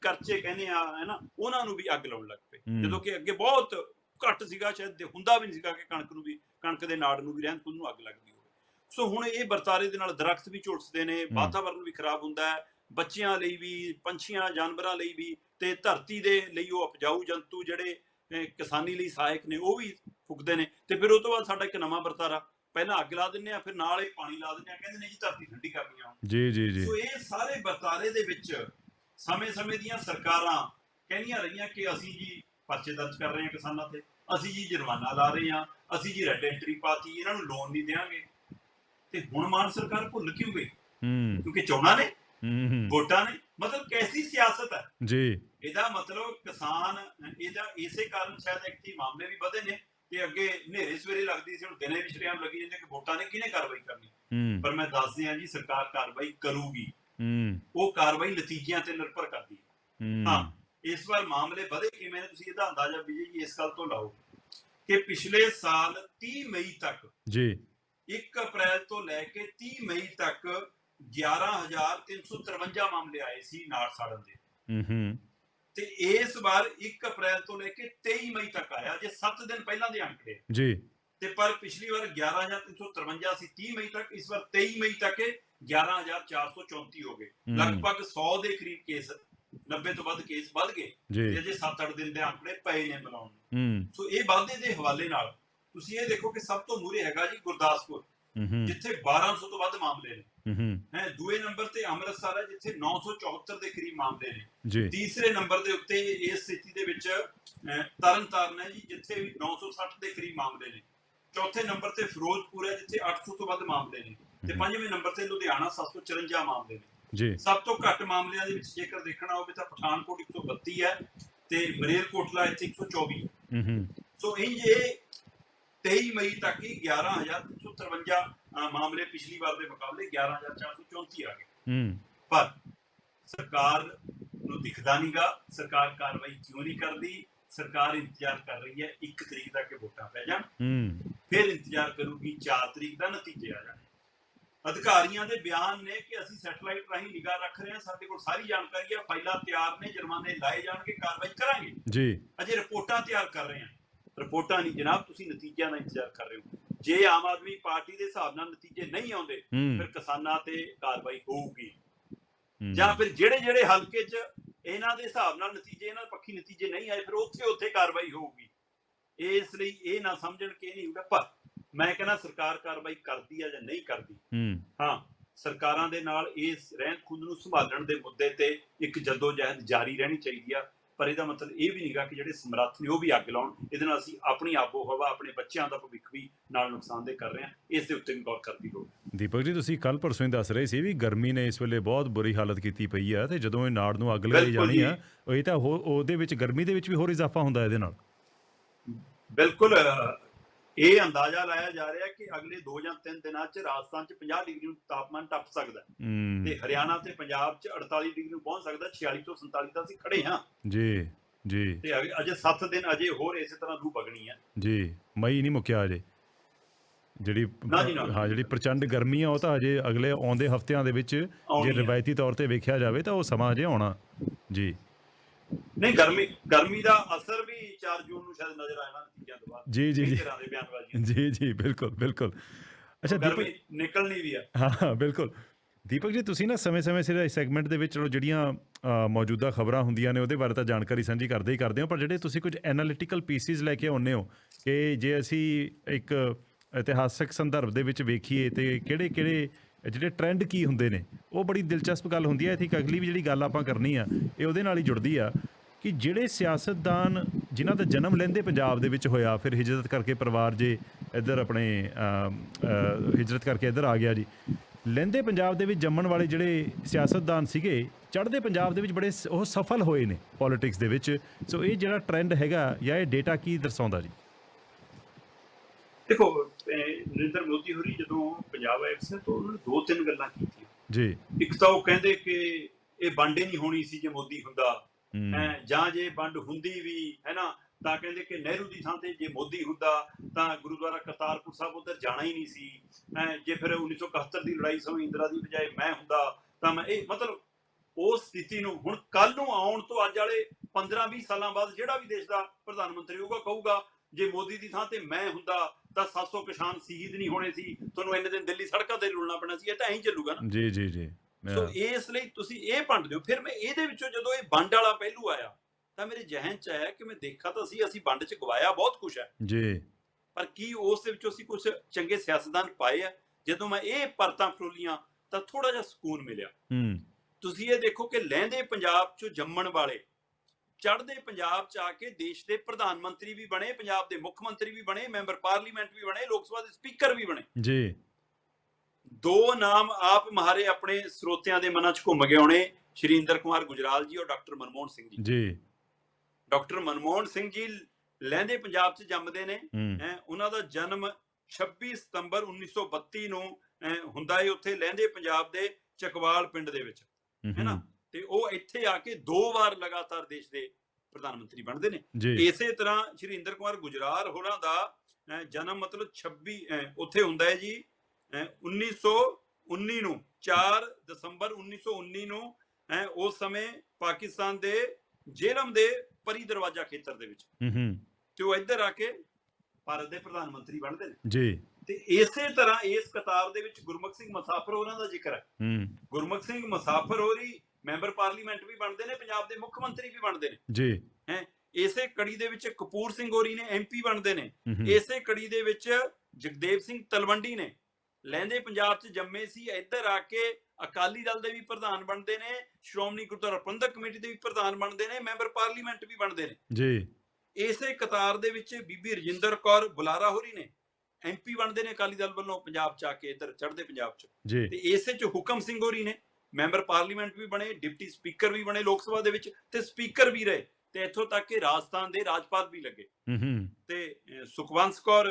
ਕਰਚੇ ਕਹਿੰਦੇ ਆ ਹੈ ਨਾ ਉਹਨਾਂ ਨੂੰ ਵੀ ਅੱਗ ਲਾਉਣ ਲੱਗ ਪਏ। ਜਦੋਂ ਕਿ ਅੱਗੇ ਬਹੁਤ ਘੱਟ ਸੀਗਾ ਸ਼ਾਇਦ ਦੇ- ਹੁੰਦਾ ਵੀ ਨਹੀਂ ਸੀਗਾ ਕਿ ਕਣਕ ਨੂੰ ਵੀ ਕਣਕ ਦੇ ਨਾੜ ਨੂੰ ਵੀ ਰਹਿੰਦ ਖੂੰਦ ਨੂੰ ਅੱਗ ਲੱਗਦੀ ਹੋਵੇ। ਸੋ ਹੁਣ ਇਹ ਵਰਤਾਰੇ ਦੇ ਨਾਲ ਦਰਖਤ ਵੀ ਝੁਲਸਦੇ ਨੇ ਵਾਤਾਵਰਣ ਵੀ ਖਰਾਬ ਹੁੰਦਾ ਹੈ ਬੱਚਿਆਂ ਲਈ ਵੀ ਪੰਛੀਆਂ ਜਾਨਵਰਾਂ ਲਈ ਵੀ ਤੇ ਧਰਤੀ ਦੇ ਲਈ ਉਹ ਉਪਜਾਊ ਜੰਤੂ ਜਿਹੜੇ ਕਿਸਾਨੀ ਲਈ ਸਹਾਇਕ ਨੇ ਉਹ ਵੀ ਫੁੱਕਦੇ ਨੇ। ਤੇ ਫਿਰ ਉਹ ਤੋਂ ਬਾਅਦ ਸਾਡਾ ਇੱਕ ਨਵਾਂ ਵਰਤਾਰਾ ਪਹਿਲਾਂ ਅੱਗ ਲਾ ਦਿੰਨੇ ਆ ਫਿਰ ਨਾਲ ਹੀ ਪਾਣੀ ਲਾ ਦਿੰਨੇ ਆ ਕਹਿੰਦੇ ਨੇ ਜੀ ਧਰਤੀ ਠੰਡੀ ਕਰਨੀ ਆ ਜੀ ਜੀ ਜੀ। ਸੋ ਇਹ ਸਾਰੇ ਵਰਤਾਰੇ ਦੇ ਵਿੱਚ ਸਮੇਂ-ਸਮੇਂ ਦੀਆਂ ਸਰਕਾਰਾਂ ਕਹਿੰਦੀਆਂ ਰਹੀਆਂ ਕਿ ਅਸੀਂ ਜੀ ਪਰਚੇ ਦਰਜ ਕਰ ਰਹੇ ਹਾਂ ਕਿਸਾਨਾਂ ਤੇ। ਅਸੀਂ ਜੀ ਜੁਰਮਾਨਾ ਲਾ ਰਹੇ ਹਾਂ ਅਸੀਂ ਜੀ ਰੈਡ ਐਂਟਰੀ ਪਾਤੀ ਇਹਨਾਂ ਨੂੰ ਲੋਨ ਨਹੀਂ ਦੇਵਾਂਗੇ ਤੇ ਹੁਣ ਮਾਨ ਸਰਕਾਰ ਭੁੱਲ ਕਿਉਂ ਗਈ? ਹੂੰ। ਕਿਉਂਕਿ ਚੋਣਾਂ ਨੇ ਵੋਟਾਂ ਨੇ ਮਤਲਬ ਕੈਸੀ ਸਿਆਸਤ ਹੈ? ਜੀ। ਇਹਦਾ ਮਤਲਬ ਕਿਸਾਨ ਇਹਦਾ ਇਸੇ ਕਾਰਨ ਸ਼ਾਇਦ ਐਕਟੀ ਮਾਮਲੇ ਵੀ ਵਧੇ ਨੇ ਕਿ ਅੱਗੇ ਹਨੇਰੇ ਸਵੇਰੇ ਲੱਗਦੀ ਸੀ ਹੁਣ ਦਿਨੇ ਵੀ ਸ਼ਰੇਆਮ ਲੱਗੀ ਜਾਂਦੇ ਕਿ ਵੋਟਾਂ ਨੇ ਕਿਹਨੇ ਕਾਰਵਾਈ ਕਰਨੀ? ਪਰ ਮੈਂ ਦੱਸਦੇ ਹਾਂ ਜੀ ਸਰਕਾਰ ਕਾਰਵਾਈ ਕਰੂਗੀ। ਹੂੰ। ਉਹ ਕਾਰਵਾਈ ਨਤੀਜਿਆਂ ਤੇ ਨਿਰਭਰ ਕਰਦੀ ਹਾਂ। ਇਸ ਵਾਰ ਮਾਮਲੇ ਵਧੇ ਕਿਵੇਂ ਨੇ ਤੁਸੀਂ ਇਹਦਾ ਅੰਦਾਜ਼ਾ ਵਿਜੇ ਜੀ ਇਸ ਗੱਲ ਤੋਂ ਲਾਓ ਕਿ ਪਿਛਲੇ ਸਾਲ 30 ਮਈ ਤੱਕ ਜੀ। 1 ਅਪ੍ਰੈਲ ਤੋਂ ਲੈ ਕੇ 30 ਮਈ ਤੱਕ 11353 ਮਾਮਲੇ ਆਏ ਸੀ ਨਾੜ ਸਾੜਨ ਦੇ। ਹੂੰ ਹੂੰ। ਤੇ ਇਸ ਵਾਰ 1 ਅਪ੍ਰੈਲ ਤੋਂ ਲੈ ਕੇ 23 ਮਈ ਤੱਕ ਆਇਆ ਜੇ 7 ਦਿਨ ਪਹਿਲਾਂ ਦੇ ਅੰਕੜੇ ਜੀ। ਤੇ ਪਰ ਪਿਛਲੀ ਵਾਰ 11353 ਸੀ 30 ਮਈ ਤੱਕ ਇਸ ਵਾਰ 23 ਮਈ ਤੱਕ ਇਹ 11434 ਹੋ ਗਏ। ਲਗਭਗ 100 ਦੇ ਕਰੀਬ ਕੇਸ 90 ਤੋਂ ਵੱਧ ਕੇਸ ਵੱਧ ਗਏ ਜੀ। ਤੇ ਅਜੇ 7-8 ਦਿਨ ਦੇ ਅੰਕੜੇ ਪਏ ਨੇ ਮਿਲਾਉਣ ਨੂੰ। ਸੋ ਇਹ ਵਾਧੇ ਦੇ ਹਵਾਲੇ ਨਾਲ ਤੁਸੀਂ ਇਹ ਦੇਖੋ ਕਿ ਸਭ ਤੋਂ ਮੂਰੇ ਹੈਗਾ ਜੀ ਗੁਰਦਾਸਪੁਰ ਜਿੱਥੇ 1200 ਤੋਂ ਵੱਧ ਮਾਮਲੇ ਨੇ। ਹੂੰ, ਦੂਏ ਨੰਬਰ ਤੇ ਅੰਮ੍ਰਿਤਸਰ ਹੈ ਜਿੱਥੇ 974 ਦੇ ਕਰੀਬ ਮਾਮਲੇ ਨੇ। ਤੀਸਰੇ ਨੰਬਰ ਦੇ ਉੱਤੇ ਇਸ ਸਥਿਤੀ ਦੇ ਵਿੱਚ ਤਰਨਤਾਰਨ ਹੈ ਜੀ ਜਿੱਥੇ ਵੀ 960 ਦੇ ਕਰੀਬ ਮਾਮਲੇ ਨੇ। ਚੌਥੇ ਨੰਬਰ ਤੇ ਫਿਰੋਜ਼ਪੁਰ ਹੈ ਜਿੱਥੇ 800 ਤੋਂ ਵੱਧ ਮਾਮਲੇ ਨੇ। ਤੇ। ਪੰਜਵੇਂ ਨੰਬਰ ਤੇ ਲੁਧਿਆਣਾ 754 ਮਾਮਲੇ ਨੇ। ਜੀ। ਸਭ ਤੋਂ ਘੱਟ ਮਾਮਲਿਆਂ ਦੇ ਵਿੱਚ ਜੇਕਰ ਦੇਖਣਾ ਹੋਵੇ ਤਾਂ ਪਠਾਨਕੋਟ 132 ਹੈ ਤੇ ਮਰੇਲਕੋਟਲਾ ਇੱਥੇ 124 ਹੂੰ ਹੂੰ। ਸੋ ਇੰਜ ਇਹ 23 ਮਈ ਤੱਕ ਹੀ 11353 ਅ, ਮਾਮਲੇ ਪਿਛਲੀ ਵਾਰ ਦੇ ਮੁਕਾਬਲੇ 11434 ਆ ਗਏ। ਹੂੰ। ਪਰ ਸਰਕਾਰ ਨੂੰ ਦਿਖਦਾ ਨਹੀਂਗਾ ਸਰਕਾਰ ਕਾਰਵਾਈ ਕਿਉਂ ਨਹੀਂ ਕਰਦੀ? ਸਰਕਾਰ ਇੰਤਜ਼ਾਰ ਕਰ ਰਹੀ ਹੈ 1 ਤਰੀਕ ਤੱਕ ਕਿ ਵੋਟਾਂ ਪੈ ਜਾਣ। ਹੂੰ। ਫਿਰ ਇੰਤਜ਼ਾਰ ਕਰੂਗੀ 4 ਤਰੀਕ ਦਾ ਨਤੀਜੇ ਆ ਜਾਣ। ਅਧਿਕਾਰੀਆਂ ਦੇ ਬਿਆਨ ਨੇ ਕਿ ਅਸੀਂ ਸੈਟਲਾਈਟ ਰਾਹੀਂ ਨਿਗਾਹ ਰੱਖ ਰਹੇ ਹਾਂ। ਸਾਡੇ ਕੋਲ ਸਾਰੀ ਜਾਣਕਾਰੀ ਹੈ। ਫਾਈਲਾਂ ਤਿਆਰ ਨੇ ਜੁਰਮਾਨੇ ਲਾਏ ਜਾਣਗੇ ਕਾਰਵਾਈ ਕਰਾਂਗੇ। ਜੀ। ਅਜੇ ਰਿਪੋਰਟਾਂ ਤਿਆਰ ਕਰ ਰਹੇ ਹਾਂ। ਰਿਪੋਰਟਾਂ ਨਹੀਂ ਜਨਾਬ ਤੁਸੀਂ ਨਤੀਜਿਆਂ ਦਾ ਇੰਤਜ਼ਾਰ ਕਰ ਰਹੇ ਹੋ। ਜੇ ਆਮ ਆਦਮੀ ਪਾਰਟੀ ਦੇ ਹਿਸਾਬ ਨਾਲ ਨਤੀਜੇ ਨਹੀਂ ਆਉਂਦੇ ਫਿਰ ਕਿਸਾਨਾਂ ਤੇ ਕਾਰਵਾਈ ਹੋਊਗੀ। ਜਾਂ ਫਿਰ ਜਿਹੜੇ ਜਿਹੜੇ ਹਲਕੇ 'ਚ ਇਹਨਾਂ ਦੇ ਹਿਸਾਬ ਨਾਲ ਨਤੀਜੇ ਇਹਨਾਂ ਪੱਖੀ ਨਤੀਜੇ ਨਹੀਂ ਆਏ ਫਿਰ ਉੱਥੇ ਉੱਥੇ ਕਾਰਵਾਈ ਹੋਊਗੀ। ਇਸ ਲਈ ਇਹ ਨਾ ਸਮਝਣ ਕਿ ਇਹ ਨਹੀਂ ਹੋਊਗਾ ਪਰ ਮੈਂ ਕਹਿੰਦਾ ਸਰਕਾਰ ਕਾਰਵਾਈ ਕਰਦੀ ਆ ਜਾਂ ਨਹੀਂ ਕਰਦੀ? ਹੂੰ। ਹਾਂ ਸਰਕਾਰਾਂ ਦੇ ਨਾਲ ਇਸ ਰਹਿੰਦ ਖੂੰਹਦ ਨੂੰ ਸੰਭਾਲਣ ਦੇ ਮੁੱਦੇ ਤੇ ਇੱਕ ਜਦੋਜਹਿਦ ਜਾਰੀ ਰਹਿਣੀ ਚਾਹੀਦੀ ਆ। ਪਰ ਇਹਦਾ ਮਤਲਬ ਇਹ ਵੀ ਨਹੀਂਗਾ ਕਿ ਜਿਹੜੇ ਸਮਰੱਥ ਨੇ ਉਹ ਵੀ ਅੱਗ ਲਾਉਣ। ਇਹਦੇ ਨਾਲ ਅਸੀਂ ਆਪਣੀ ਆਬੋ ਹਵਾ ਆਪਣੇ ਬੱਚਿਆਂ ਦਾ ਭਵਿੱਖ ਵੀ ਨਾਲ ਨੁਕਸਾਨਦੇਹ ਕਰ ਰਹੇ ਹਾਂ। ਇਸ ਦੇ ਉੱਤੇ ਵੀ ਗੌਰ ਕਰਦੀ ਲੋੜ ਹੈ। ਦੀਪਕ ਜੀ ਤੁਸੀਂ ਕੱਲ ਪਰਸੋਂ ਹੀ ਦੱਸ ਰਹੇ ਸੀ ਵੀ ਗਰਮੀ ਨੇ ਇਸ ਵੇਲੇ ਬਹੁਤ ਬੁਰੀ ਹਾਲਤ ਕੀਤੀ ਪਈ ਆ ਤੇ ਜਦੋਂ ਇਹ ਨਾੜ ਨੂੰ ਅੱਗ ਲਗਾਈ ਜਾਣੀ ਆ ਇਹ ਤਾਂ ਉਹਦੇ ਵਿੱਚ ਗਰਮੀ ਦੇ ਵਿੱਚ ਵੀ ਹੋਰ ਇਜ਼ਾਫਾ ਹੁੰਦਾ ਇਹਦੇ ਨਾਲ। ਬਿਲਕੁਲ ਇਹ ਅੰਦਾਜ਼ਾ ਲਾਇਆ ਜਾ ਰਿਹਾ ਕਿ ਅਗਲੇ 2 ਜਾਂ 3 ਦਿਨਾਂ 'ਚ ਰਾਜਸਥਾਨ 'ਚ 50 ਡਿਗਰੀ ਨੂੰ ਤਾਪਮਾਨ ਟੱਪ ਸਕਦਾ ਤੇ ਹਰਿਆਣਾ ਤੇ ਪੰਜਾਬ 'ਚ 48 ਡਿਗਰੀ ਨੂੰ ਪਹੁੰਚ ਸਕਦਾ 46 ਤੋਂ 47 ਤੱਕ ਅਸੀਂ ਖੜੇ ਹਾਂ। ਜੀ ਜੀ। ਤੇ ਅਜੇ 7 ਦਿਨ ਅਜੇ ਹੋਰ ਇਸੇ ਤਰ੍ਹਾਂ ਲੂ ਵਗਣੀ ਹੈ। ਜੀ ਮਈ ਨਹੀਂ ਮੁੱਕਿਆ ਅਜੇ। ਜਿਹੜੀ। ਹਾਂ ਜਿਹੜੀ ਪ੍ਰਚੰਡ ਗਰਮੀ ਆ ਉਹ ਤਾਂ ਅਜੇ ਅਗਲੇ ਆਉਂਦੇ ਹਫ਼ਤਿਆਂ ਦੇ ਵਿੱਚ ਜੇ ਆ। ਰਵਾਇਤੀ ਤੌਰ ਤੇ ਵੇਖਿਆ ਜਾਵੇ ਤਾਂ ਉਹ ਸਮਾਂ ਅਜੇ ਆਉਣਾ। ਜੀ। ਨਹੀਂ ਗਰਮੀ ਗਰਮੀ ਦਾ ਅਸਰ ਵੀ 4 ਜੂਨ ਨੂੰ ਸ਼ਾਇਦ ਨਜ਼ਰ ਆਣਾ ਨਤੀਜਿਆਂ ਤੋਂ ਬਾਅਦ। ਜੀ ਜੀ ਜੀ। ਤਰ੍ਹਾਂ ਦੇ ਬਿਆਨਬਾਜ਼ੀਆਂ ਜੀ ਜੀ ਬਿਲਕੁਲ ਬਿਲਕੁਲ। ਅੱਛਾ ਦੀਪਕ ਗਰਮੀ ਨਿਕਲਣੀ ਵੀ ਆ। ਹਾਂ ਬਿਲਕੁਲ। ਦੀਪਕ ਜੀ ਤੁਸੀਂ ਨਾ ਸਮੇਂ-ਸਮੇਂ ਸਿਰ ਇਸ ਸੈਗਮੈਂਟ ਦੇ ਵਿੱਚ ਚਲੋ ਜਿਹੜੀਆਂ ਮੌਜੂਦਾ ਖਬਰਾਂ ਹੁੰਦੀਆਂ ਨੇ ਉਹਦੇ ਬਾਰੇ ਤਾਂ ਜਾਣਕਾਰੀ ਸਾਂਝੀ ਕਰਦੇ ਹੀ ਕਰਦੇ ਹੋ ਪਰ ਜਿਹੜੇ ਤੁਸੀਂ ਕੁਝ ਐਨਾਲਿਟੀਕਲ ਪੀਸਿਸ ਲੈ ਕੇ ਆਉਂਦੇ ਹੋ ਕਿ ਜੇ ਅਸੀਂ ਇੱਕ ਇਤਿਹਾਸਕ ਸੰਦਰਭ ਦੇ ਵਿੱਚ ਵੇਖੀਏ ਤੇ ਕਿਹੜੇ-ਕਿਹੜੇ ਜਿਹੜੇ ਟ੍ਰੈਂਡ ਕੀ ਹੁੰਦੇ ਨੇ, ਉਹ ਬੜੀ ਦਿਲਚਸਪ ਗੱਲ ਹੁੰਦੀ ਹੈ। ਇਥੇ ਇੱਕ ਅਗਲੀ ਵੀ ਜਿਹੜੀ ਗੱਲ ਆਪਾਂ ਕਰਨੀ ਆ, ਇਹ ਉਹਦੇ ਨਾਲ ਹੀ ਜੁੜਦੀ ਆ ਕਿ ਜਿਹੜੇ ਸਿਆਸਤਦਾਨ ਜਿਨ੍ਹਾਂ ਦਾ ਜਨਮ ਲੈਂਦੇ ਪੰਜਾਬ ਦੇ ਵਿੱਚ ਹੋਇਆ, ਫਿਰ ਹਿਜਰਤ ਕਰਕੇ ਪਰਿਵਾਰ ਜੇ ਇੱਧਰ ਆਪਣੇ ਹਿਜਰਤ ਕਰਕੇ ਇੱਧਰ ਆ ਗਿਆ ਜੀ। ਲਹਿੰਦੇ ਪੰਜਾਬ ਦੇ ਵਿੱਚ ਜੰਮਣ ਵਾਲੇ ਜਿਹੜੇ ਸਿਆਸਤਦਾਨ ਸੀਗੇ, ਚੜ੍ਹਦੇ ਪੰਜਾਬ ਦੇ ਵਿੱਚ ਬੜੇ ਸ- ਉਹ ਸਫਲ ਹੋਏ ਨੇ ਪੋਲਿਟਿਕਸ ਦੇ ਵਿੱਚ। ਸੋ ਇਹ ਜਿਹੜਾ ਟ੍ਰੈਂਡ ਹੈਗਾ ਜਾਂ ਇਹ ਡੇਟਾ ਕੀ ਦਰਸਾਉਂਦਾ ਜੀ? ਦੇਖੋ ਨਰਿੰਦਰ ਮੋਦੀ ਹੋਰੀ ਜਦੋਂ ਪੰਜਾਬ ਆਏ ਸੀ ਤਾਂ ਉਹਨਾਂ ਨੇ ਦੋ ਤਿੰਨ ਗੱਲਾਂ ਕੀਤੀਆਂ। ਜੀ। ਇੱਕ ਤਾਂ ਉਹ ਕਹਿੰਦੇ ਕਿ ਇਹ ਵੰਡ ਨਹੀਂ ਹੋਣੀ ਸੀ ਜੇ ਮੋਦੀ ਹੁੰਦਾ। ਜਾਂ ਜੇ ਵੰਡ ਹੁੰਦੀ ਵੀ ਹੈ ਨਾ ਤਾਂ ਕਹਿੰਦੇ ਕਿ ਨਹਿਰੂ ਦੀ ਥਾਂ ਤੇ ਜੇ ਮੋਦੀ ਹੁੰਦਾ ਤਾਂ ਗੁਰਦੁਆਰਾ ਕਰਤਾਰਪੁਰ ਸਾਹਿਬ ਉਧਰ ਜਾਣਾ ਹੀ ਨਹੀਂ ਸੀ। ਜੇ ਫਿਰ 1971 ਦੀ ਲੜਾਈ ਸਮੇਂ ਇੰਦਰਾ ਦੀ ਬਜਾਏ ਮੈਂ ਹੁੰਦਾ ਤਾਂ ਮੈਂ ਇਹ ਮਤਲਬ ਉਸ ਸਥਿਤੀ ਨੂੰ ਹੁਣ ਕੱਲ ਨੂੰ ਆਉਣ ਤੋਂ ਅੱਜ ਵਾਲੇ 15-20 ਸਾਲਾਂ ਬਾਅਦ ਜਿਹੜਾ ਵੀ ਦੇਸ਼ ਦਾ ਪ੍ਰਧਾਨ ਮੰਤਰੀ ਹੋਊਗਾ ਕਹੂਗਾ ਜੇ ਮੋਦੀ ਦੀ ਥਾਂ ਤੇ ਮੈਂ ਹੁੰਦਾ ਤਾਂ 700 ਕਿਸਾਨ ਸ਼ਹੀਦ ਨਹੀਂ ਹੋਣੇ ਸੀ। ਤੁਹਾਨੂੰ ਇੰਨੇ ਦਿਨ ਦਿੱਲੀ ਸੜਕਾਂ ਤੇ ਰੁਲਣਾ ਪੈਣਾ ਸੀ ਇਹ ਤਾਂ ਐਂ ਚੱਲੂਗਾ ਨਾ। ਜੀ ਜੀ ਜੀ। ਸੋ ਇਸ ਲਈ ਤੁਸੀਂ ਇਹ ਵੰਡ ਦਿਓ। ਫਿਰ ਮੈਂ ਇਹਦੇ ਵਿੱਚੋਂ ਜਦੋਂ ਇਹ ਵੰਡ ਵਾਲਾ ਪਹਿਲੂ ਆਇਆ ਤਾਂ ਮੇਰੇ ਜ਼ਿਹਨ 'ਚ ਆਇਆ ਕਿ ਮੈਂ ਦੇਖਾ ਤਾਂ ਸੀ ਅਸੀਂ ਵੰਡ 'ਚ ਗਵਾਇਆ ਬਹੁਤ ਕੁਝ ਹੈ। ਜੀ। ਪਰ ਕੀ ਉਸ ਦੇ ਵਿੱਚੋਂ ਅਸੀਂ ਕੁਝ ਚੰਗੇ ਸਿਆਸਤਦਾਨ ਪਾਏ ਆ? ਜਦੋਂ ਮੈਂ ਇਹ ਪਰਤਾਂ ਫਰੋਲੀਆਂ ਤਾਂ ਥੋੜਾ ਜਿਹਾ ਸਕੂਨ ਮਿਲਿਆ। ਹੂੰ। ਤੁਸੀਂ ਇਹ ਦੇਖੋ ਕਿ ਲਹਿੰਦੇ ਪੰਜਾਬ 'ਚੋਂ ਜੰਮਣ ਵਾਲੇ ਚੜ੍ਹਦੇ ਪੰਜਾਬ 'ਚ ਆ ਕੇ ਦੇਸ਼ ਦੇ ਪ੍ਰਧਾਨ ਮੰਤਰੀ ਵੀ ਬਣੇ ਪੰਜਾਬ ਦੇ ਮੁੱਖ ਮੰਤਰੀ ਵੀ ਬਣੇ ਮੈਂਬਰ ਪਾਰਲੀਮੈਂਟ ਵੀ ਬਣੇ ਲੋਕ ਸਭਾ ਦੇ ਸਪੀਕਰ ਵੀ ਬਣੇ। ਜੀ। ਦੋ ਨਾਮ ਆਪ ਮਹਾਰੇ ਆਪਣੇ ਸਰੋਤਿਆਂ ਦੇ ਮਨਾਂ 'ਚ ਘੁੰਮ ਗਏ ਹੋਣੇ ਸ਼੍ਰੀਂਦਰ ਕੁਮਾਰ ਗੁਜਰਾਲ ਜੀ ਔਰ ਡਾਕਟਰ ਮਨਮੋਹਨ ਸਿੰਘ ਜੀ। ਜੀ। ਡਾਕਟਰ ਮਨਮੋਹਨ ਸਿੰਘ ਜੀ ਲਹਿੰਦੇ ਪੰਜਾਬ 'ਚ ਜੰਮਦੇ ਨੇ ਉਹਨਾਂ ਦਾ ਜਨਮ 26 ਸਤੰਬਰ 1932 ਨੂੰ ਹੁੰਦਾ ਹੈ ਉੱਥੇ ਲਹਿੰਦੇ ਪੰਜਾਬ ਦੇ ਚਕਵਾਲ ਪਿੰਡ ਦੇ ਵਿੱਚ ਹੈ ਨਾ? ਤੇ ਉਹ ਇੱਥੇ ਆ ਕੇ ਦੋ ਵਾਰ ਲਗਾਤਾਰ ਦੇਸ਼ ਦੇ ਪ੍ਰਧਾਨ ਮੰਤਰੀ ਬਣਦੇ ਨੇ। ਇਸੇ ਤਰ੍ਹਾਂ ਸ਼੍ਰੀ ਇੰਦਰ ਕੁਮਾਰ ਗੁਜਰਾਲ ਹੋਰਾਂ ਦਾ ਜਨਮ ਮਤਲਬ 26 ਅਹ, ਉੱਥੇ ਹੁੰਦਾ ਹੈ ਜੀ ਅਹ, 1919 ਨੂੰ 4 ਦਸੰਬਰ 1919 ਨੂੰ ਉਸ ਸਮੇਂ ਪਾਕਿਸਤਾਨ ਦੇ ਜੇਲਮ ਦੇ ਪਰੀ ਦਰਵਾਜ਼ਾ ਖੇਤਰ ਦੇ ਵਿੱਚ। ਹੂੰ ਹੂੰ। ਤੇ ਉਹ ਇੱਧਰ ਆ ਕੇ ਭਾਰਤ ਦੇ ਪ੍ਰਧਾਨ ਮੰਤਰੀ ਬਣਦੇ ਨੇ। ਜੀ। ਤੇ ਇਸੇ ਤਰ੍ਹਾਂ ਇਸ ਕਤਾਰ ਦੇ ਵਿੱਚ ਗੁਰਮੁਖ ਸਿੰਘ ਮੁਸਾਫਰ ਉਹਨਾਂ ਦਾ ਜ਼ਿਕਰ ਹੈ। ਹੂੰ। ਗੁਰਮੁਖ ਸਿੰਘ ਮੁਸਾਫਰ ਹੋਰੀ ਮੈਂਬਰ ਪਾਰਲੀਮੈਂਟ ਵੀ ਬਣਦੇ ਨੇ ਪੰਜਾਬ ਦੇ ਮੁੱਖ ਮੰਤਰੀ ਵੀ ਬਣਦੇ ਨੇ। ਜੀ। ਇਸੇ ਕੜੀ ਦੇ ਵਿੱਚ ਕਪੂਰ ਸਿੰਘ ਹੋਰੀ ਨੇ ਐਮਪੀ ਬਣਦੇ ਨੇ। ਹੂੰ ਹੂੰ, ਇਸੇ ਕੜੀ ਦੇ ਵਿੱਚ ਜਗਦੇਵ ਸਿੰਘ ਤਲਵੰਡੀ ਨੇ। ਲਹਿੰਦੇ ਪੰਜਾਬ 'ਚ ਜੰਮੇ ਸੀ ਇੱਧਰ ਆ ਕੇ ਅਕਾਲੀ ਦਲ ਦੇ ਵੀ ਪ੍ਰਧਾਨ ਬਣਦੇ ਨੇ ਸ਼੍ਰੋਮਣੀ ਗੁਰਦੁਆਰਾ ਪ੍ਰਬੰਧਕ ਕਮੇਟੀ ਦੇ ਵੀ ਪ੍ਰਧਾਨ ਬਣਦੇ ਨੇ ਮੈਂਬਰ ਪਾਰਲੀਮੈਂਟ ਵੀ ਬਣਦੇ ਨੇ। ਜੀ। ਇਸੇ ਕਤਾਰ ਦੇ ਵਿੱਚ ਬੀਬੀ ਰਜਿੰਦਰ ਕੌਰ ਬੁਲਾਰਾ ਹੋਰੀ ਨੇ ਐਮਪੀ ਬਣਦੇ ਨੇ ਅਕਾਲੀ ਦਲ ਵੱਲੋਂ ਪੰਜਾਬ 'ਚ ਆ ਕੇ ਇੱਧਰ ਚੜ੍ਹਦੇ ਪੰਜਾਬ 'ਚ। ਤੇ ਇਸੇ 'ਚ ਹੁਕਮ ਸਿੰਘ ਹੋਰੀ ਨੇ ਮੈਂਬਰ ਪਾਰਲੀਮੈਂਟ ਵੀ ਬਣੇ ਡਿਪਟੀ ਸਪੀਕਰ ਵੀ ਬਣੇ ਲੋਕ ਸਭਾ ਦੇ ਵਿੱਚ ਤੇ ਸਪੀਕਰ ਵੀ ਰਹੇ ਤੇ ਇੱਥੋਂ ਤੱਕ ਕਿ ਰਾਜਸਥਾਨ ਦੇ ਰਾਜਪਾਲ ਵੀ ਲੱਗੇ। ਤੇ ਅਹ, ਸੁਖਵੰਸ਼ ਕੌਰ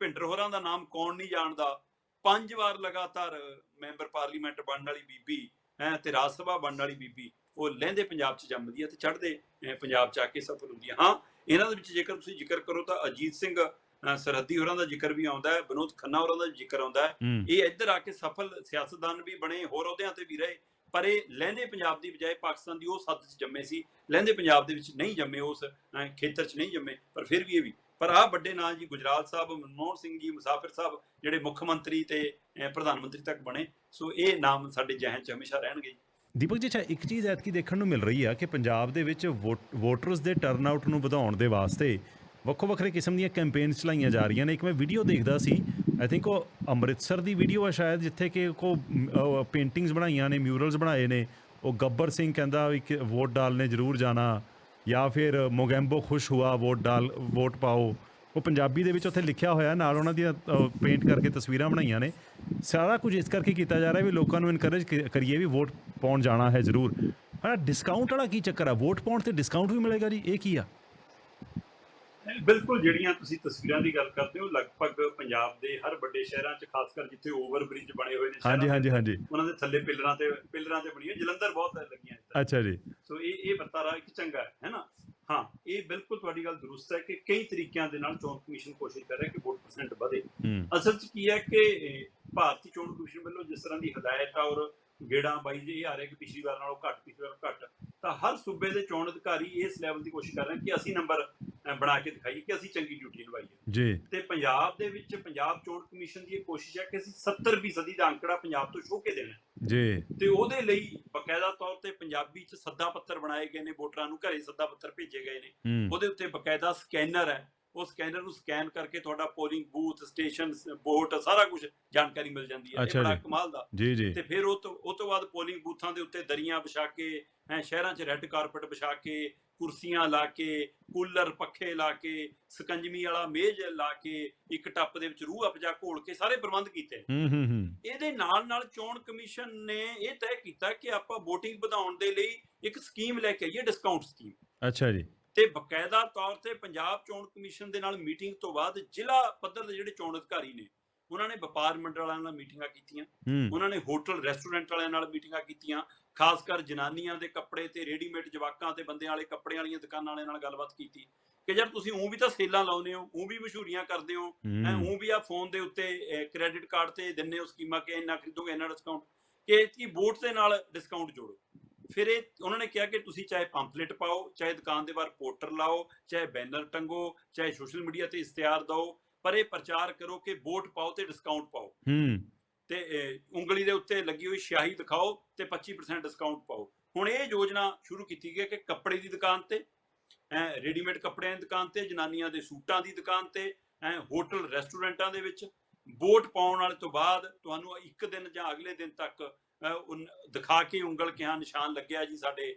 ਭਿੰਡਰ ਹੋਰਾਂ ਦਾ ਨਾਮ ਕੌਣ ਨਹੀਂ ਜਾਣਦਾ ਪੰਜ ਵਾਰ ਲਗਾਤਾਰ ਮੈਂਬਰ ਪਾਰਲੀਮੈਂਟ ਬਣਨ ਵਾਲੀ ਬੀਬੀ ਹੈ ਤੇ ਰਾਜ ਸਭਾ ਬਣਨ ਵਾਲੀ ਬੀਬੀ ਉਹ ਲਹਿੰਦੇ ਪੰਜਾਬ 'ਚ ਜੰਮਦੀ ਹੈ ਤੇ ਚੜ੍ਹਦੇ ਅਹ, ਪੰਜਾਬ 'ਚ ਆ ਕੇ ਸਫਲ ਹੁੰਦੀ ਹੈ। ਹਾਂ ਇਹਨਾਂ ਦੇ ਵਿੱਚ ਜੇਕਰ ਤੁਸੀਂ ਜ਼ਿਕਰ ਕਰੋ ਤਾਂ ਅਜੀਤ ਸਿੰਘ ਸਰਹੱਦੀ ਹੋਰਾਂ ਦਾ ਜ਼ਿਕਰ ਵੀ ਆਉਂਦਾ ਹੈ ਵਿਨੋਦ ਖੰਨਾ ਹੋਰਾਂ ਦਾ ਜ਼ਿਕਰ ਆਉਂਦਾ ਹੈ। ਇਹ ਇੱਧਰ ਆ ਕੇ ਸਫਲ ਸਿਆਸਤਦਾਨ ਵੀ ਬਣੇ ਹੋਰ ਅਹੁਦਿਆਂ ਤੇ ਵੀ ਰਹੇ ਪਰ ਇਹ ਲਹਿੰਦੇ ਪੰਜਾਬ ਦੀ ਬਜਾਏ ਪਾਕਿਸਤਾਨ ਦੀ ਉਹ ਸੱਤ 'ਚ ਜੰਮੇ ਸੀ। ਲਹਿੰਦੇ ਪੰਜਾਬ ਦੇ ਵਿੱਚ ਨਹੀਂ ਜੰਮੇ ਉਸ ਖੇਤਰ 'ਚ ਨਹੀਂ ਜੰਮੇ ਪਰ ਫਿਰ ਵੀ ਇਹ ਵੀ। ਪਰ ਆਹ ਵੱਡੇ ਨਾਂ ਜੀ ਗੁਜਰਾਲ ਸਾਹਿਬ ਮਨਮੋਹਨ ਸਿੰਘ ਜੀ ਮੁਸਾਫਿਰ ਸਾਹਿਬ ਜਿਹੜੇ ਮੁੱਖ ਮੰਤਰੀ ਤੇ ਪ੍ਰਧਾਨ ਮੰਤਰੀ ਤੱਕ ਬਣੇ ਸੋ ਇਹ ਨਾਮ ਸਾਡੇ ਜ਼ਿਹਨ 'ਚ ਹਮੇਸ਼ਾ ਰਹਿਣਗੇ ਦੀਪਕ ਜੀ ਅੱਛਾ ਇੱਕ ਚੀਜ਼ ਐਤਕੀ ਦੇਖਣ ਨੂੰ ਮਿਲ ਰਹੀ ਆ ਕਿ ਪੰਜਾਬ ਦੇ ਵਿੱਚ ਵੋਟਰਸ ਦੇ ਟਰਨਆਊਟ ਨੂੰ ਵਧਾਉਣ ਦੇ ਵਾਸਤੇ ਵੱਖੋ ਵੱਖਰੇ ਕਿਸਮ ਦੀਆਂ ਕੈਂਪੇਨਸ ਚਲਾਈਆਂ ਜਾ ਰਹੀਆਂ ਨੇ। ਇੱਕ ਮੈਂ ਵੀਡੀਓ ਦੇਖਦਾ ਸੀ। ਆਈ ਥਿੰਕ ਉਹ ਅੰਮ੍ਰਿਤਸਰ ਦੀ ਵੀਡੀਓ ਆ ਸ਼ਾਇਦ, ਜਿੱਥੇ ਕਿ ਕੋ ਪੇਂਟਿੰਗਸ ਬਣਾਈਆਂ ਨੇ ਮਿਊਰਲਸ ਬਣਾਏ ਨੇ। ਉਹ ਗੱਬਰ ਸਿੰਘ ਕਹਿੰਦਾ ਵੀ ਕਿ ਵੋਟ ਡਾਲਨੇ ਜ਼ਰੂਰ ਜਾਣਾ। ਜਾਂ ਫਿਰ ਮੋਗੈਂਬੋ ਖੁਸ਼ ਹੁਆ ਵੋਟ ਡਾਲ ਵੋਟ ਪਾਓ। ਉਹ ਪੰਜਾਬੀ ਦੇ ਵਿੱਚ ਉੱਥੇ ਲਿਖਿਆ ਹੋਇਆ, ਨਾਲ ਉਹਨਾਂ ਦੀਆਂ ਪੇਂਟ ਕਰਕੇ ਤਸਵੀਰਾਂ ਬਣਾਈਆਂ ਨੇ। ਸਾਰਾ ਕੁਝ ਇਸ ਕਰਕੇ ਕੀਤਾ ਜਾ ਰਿਹਾ ਵੀ ਲੋਕਾਂ ਨੂੰ ਇਨਕਰੇਜ ਕਰੀਏ ਵੀ ਵੋਟ ਪਾਉਣ ਜਾਣਾ ਹੈ ਜ਼ਰੂਰ। ਹਾਂ ਡਿਸਕਾਊਂਟ ਵਾਲਾ ਕੀ ਚੱਕਰ ਆ? ਵੋਟ ਪਾਉਣ ਤੇ ਡਿਸਕਾਊਂਟ ਵੀ ਮਿਲੇਗਾ ਜੀ, ਇਹ ਕੀ ਆ? ਬਿਲਕੁਲ ਜਿਹੜੀਆਂ ਤੁਸੀਂ ਤਸਵੀਰਾਂ ਦੀ ਗੱਲ ਕਰਦੇ ਹੋ ਲਗਭਗ ਪੰਜਾਬ ਦੇ ਹਰ ਵੱਡੇ ਸ਼ਹਿਰਾਂ 'ਚ ਖਾਸ ਕਰ ਜਿੱਥੇ ਓਵਰ ਬ੍ਰਿਜ ਬਣੇ ਹੋਏ ਨੇ ਹਾਂਜੀ ਹਾਂਜੀ ਹਾਂਜੀ। ਉਹਨਾਂ ਦੇ ਥੱਲੇ ਪਿੱਲਰਾਂ ਤੇ ਪਿੱਲਰਾਂ ਤੇ ਬਣੀਆਂ ਜਲੰਧਰ ਬਹੁਤ ਲੱਗੀਆਂ। ਅੱਛਾ ਜੀ। ਸੋ ਇਹ ਇਹ ਵਰਤਾਰਾ ਇੱਕ ਚੰਗਾ ਹੈ ਹੈ ਨਾ? ਹਾਂ ਇਹ ਬਿਲਕੁਲ ਤੁਹਾਡੀ ਗੱਲ ਦਰੁਸਤ ਹੈ ਕਿ ਕਈ ਤਰੀਕਿਆਂ ਦੇ ਨਾਲ ਚੋਣ ਕਮਿਸ਼ਨ ਕੋਸ਼ਿਸ਼ ਕਰ ਰਿਹਾ ਕਿ ਵੋਟ ਪਰਸੈਂਟ ਵਧੇ। ਅਸਲ 'ਚ ਕੀ ਹੈ ਕਿ ਭਾਰਤੀ ਚੋਣ ਕਮਿਸ਼ਨ ਵੱਲੋਂ ਜਿਸ ਤਰ੍ਹਾਂ ਦੀ ਹਦਾਇਤ ਆ ਔਰ ਗੇੜਾ ਬਾਈ ਜੀ ਆ ਰਿਹਾ ਕਿ ਪਿਛਲੀ ਵਾਰ ਨਾਲੋਂ ਘੱਟ ਪਿਛਲੀ ਵਾਰ ਘੱਟ ਤਾਂ ਹਰ ਸੂਬੇ ਦੇ ਚੋਣ ਅਧਿਕਾਰੀ ਇਸ ਲੈਵਲ ਦੀ ਕੋਸ਼ਿਸ਼ ਕਰ ਰਹੇ ਹਨ ਕਿ ਅਸੀਂ ਨੰਬਰ ਬਣਾ ਕੇ ਦਿਖਾਈਏ ਕਿ ਅਸੀਂ ਚੰਗੀ ਡਿਊਟੀ ਨਿਭਾਈਏ ਜੀ। ਤੇ ਪੰਜਾਬ ਦੇ ਵਿੱਚ ਪੰਜਾਬ ਚੋਣ ਕਮਿਸ਼ਨ ਦੀ ਇਹ ਕੋਸ਼ਿਸ਼ ਹੈ ਕਿ ਅਸੀਂ 70% ਦਾ ਅੰਕੜਾ ਪੰਜਾਬ ਤੋਂ ਛੋਹ ਕੇ ਦੇਣਾ ਹੈ। ਜੀ। ਤੇ ਉਹਦੇ ਲਈ ਬਕਾਇਦਾ ਤੌਰ ਤੇ ਪੰਜਾਬੀ ਚ ਸੱਦਾ ਪੱਤਰ ਬਣਾਏ ਗਏ ਨੇ ਵੋਟਰਾਂ ਨੂੰ ਘਰੇ ਸੱਦਾ ਪੱਤਰ ਭੇਜੇ ਗਏ ਨੇ। ਹੂੰ। ਉਹਦੇ ਉੱਤੇ ਬਕਾਇਦਾ ਸਕੈਨਰ ਹੈ। ਉਹ ਸਕੈਨਰ ਨੂੰ ਸਕੈਨ ਕਰਕੇ ਤੁਹਾਡਾ ਪੋਲਿੰਗ ਬੂਥ ਸਟੇਸ਼ਨ ਵੋਟ ਸਾਰਾ ਕੁਝ ਜਾਣਕਾਰੀ ਮਿਲ ਜਾਂਦੀ ਹੈ। ਇਹ ਬੜਾ। ਕਮਾਲ ਦਾ। ਜੀ ਜੀ। ਤੇ ਫਿਰ ਉਹ ਤੋਂ ਉਹ ਤੋਂ ਬਾਅਦ ਪੋਲਿੰਗ ਬੂਥਾਂ ਦੇ ਉੱਤੇ ਦਰੀਆਂ ਵਿਛਾ ਕੇ ਹੈਂ ਸ਼ਹਿਰਾਂ 'ਚ ਰੈੱਡ ਕਾਰਪਟ ਵਿਛਾ ਕੇ ਕੁਰਸੀਆਂ ਲਾ ਕੇ ਕੂਲਰ ਪੱਖੇ ਲਾ ਕੇ ਸਕੰਜਮੀ ਵਾਲਾ ਮੇਜ਼ ਲਾ ਕੇ ਇੱਕ ਟੱਪ ਦੇ ਵਿੱਚ ਰੂਹ ਅਫਜਾ ਘੋਲ ਕੇ ਸਾਰੇ ਪ੍ਰਬੰਧ ਕੀਤੇ। ਹੂੰ ਹੂੰ ਹੂੰ। ਇਹਦੇ ਨਾਲ ਨਾਲ ਚੋਣ ਕਮਿਸ਼ਨ ਨੇ ਇਹ ਤੈਅ ਕੀਤਾ ਕਿ ਆਪਾਂ VOTING ਵਧਾਉਣ ਦੇ ਲਈ ਇੱਕ ਸਕੀਮ ਲੈ ਕੇ ਆਈਏ ਡਿਸਕਾਊਂਟ ਸਕੀਮ। ਅੱਛਾ ਜੀ। ਤੇ ਬਕਾਇਦਾ ਤੌਰ ਤੇ ਪੰਜਾਬ ਚੋਣ ਕਮਿਸ਼ਨ ਦੇ ਨਾਲ ਮੀਟਿੰਗ ਤੋਂ ਬਾਅਦ ਜ਼ਿਲ੍ਹਾ ਪੱਧਰ ਦੇ ਜਿਹੜੇ ਚੋਣ ਅਧਿਕਾਰੀ ਨੇ ਉਹਨਾਂ ਨੇ ਵਪਾਰ ਮੰਡਲ ਵਾਲਿਆਂ ਨਾਲ ਮੀਟਿੰਗਾਂ ਕੀਤੀਆਂ ਉਹਨਾਂ ਨੇ ਹੋਟਲ ਰੈਸਟੋਰੈਂਟ ਵਾਲਿਆਂ ਨਾਲ ਮੀਟਿੰਗਾਂ ਕੀਤੀਆਂ ਖਾਸ ਕਰ ਜਨਾਨੀਆਂ ਦੇ ਕੱਪੜੇ ਤੇ ਰੈਡੀਮੇਡ ਜਵਾਕਾਂ ਤੇ ਬੰਦਿਆਂ ਵਾਲੇ ਕੱਪੜਿਆਂ ਵਾਲੀਆਂ ਦੁਕਾਨਾਂ ਵਾਲਿਆਂ ਨਾਲ ਗੱਲਬਾਤ ਕੀਤੀ ਕਿ ਯਾਰ ਤੁਸੀਂ ਉਹ ਵੀ ਤਾਂ ਸੇਲਾਂ ਲਾਉਂਦੇ ਹੋ ਉਹ ਵੀ ਮਸ਼ਹੂਰੀਆਂ ਕਰਦੇ ਹੋ ਉਹ ਵੀ ਆ ਫੋਨ ਦੇ ਉੱਤੇ ਕ੍ਰੈਡਿਟ ਕਾਰਡ ਤੇ ਦਿੰਨੇ ਹੋ ਸਕੀਮਾਂ ਕਿ ਇੰਨਾ ਖਰੀਦੋਗੇ ਇੰਨਾ ਡਿਸਕਾਊਂਟ ਕਿ ਕੀ ਵੋਟ ਦੇ ਨਾਲ ਡਿਸਕਾਊਂਟ ਜੋੜੋ। ਫਿਰ ਇਹ ਉਹਨਾਂ ਨੇ ਕਿਹਾ ਕਿ ਤੁਸੀਂ ਚਾਹੇ ਪੰਪਲੇਟ ਪਾਓ ਚਾਹੇ ਦੁਕਾਨ ਦੇ ਬਾਹਰ ਪੋਸਟਰ ਲਾਓ ਚਾਹੇ ਬੈਨਰ ਟੰਗੋ ਚਾਹੇ ਸੋਸ਼ਲ ਮੀਡੀਆ ਤੇ ਇਸ਼ਤਿਹਾਰ ਦਿਓ ਪਰ ਇਹ ਪ੍ਰਚਾਰ ਕਰੋ ਕਿ ਵੋਟ ਪਾਓ ਤੇ ਡਿਸਕਾਊਂਟ ਪਾਓ। ਹੂੰ। ਤੇ ਉਂਗਲੀ ਦੇ ਉੱਤੇ ਲੱਗੀ ਹੋਈ ਸਿਆਹੀ ਦਿਖਾਓ ਤੇ 25% ਡਿਸਕਾਊਂਟ ਪਾਓ। ਹੁਣ ਇਹ ਯੋਜਨਾ ਸ਼ੁਰੂ ਕੀਤੀ ਗਈ ਹੈ ਕਿ ਕੱਪੜੇ ਦੀ ਦੁਕਾਨ ਤੇ ਐ ਰੈਡੀਮੇਡ ਕੱਪੜਿਆਂ ਦੀ ਦੁਕਾਨ ਤੇ ਜਨਾਨੀਆਂ ਦੇ ਸੂਟਾਂ ਦੀ ਦੁਕਾਨ ਤੇ ਐ ਹੋਟਲ ਰੈਸਟੋਰੈਂਟਾਂ ਦੇ ਵਿੱਚ ਵੋਟ ਪਾਉਣ ਵਾਲੇ ਤੋਂ ਬਾਅਦ ਤੁਹਾਨੂੰ ਇੱਕ ਦਿਨ ਜਾਂ ਅਗਲੇ ਦਿਨ ਤੱਕ ਦਿਖਾ ਕੇ ਉਂਗਲ ਕਿ ਹਾਂ ਨਿਸ਼ਾਨ ਲੱਗਿਆ ਜੀ ਸਾਡੇ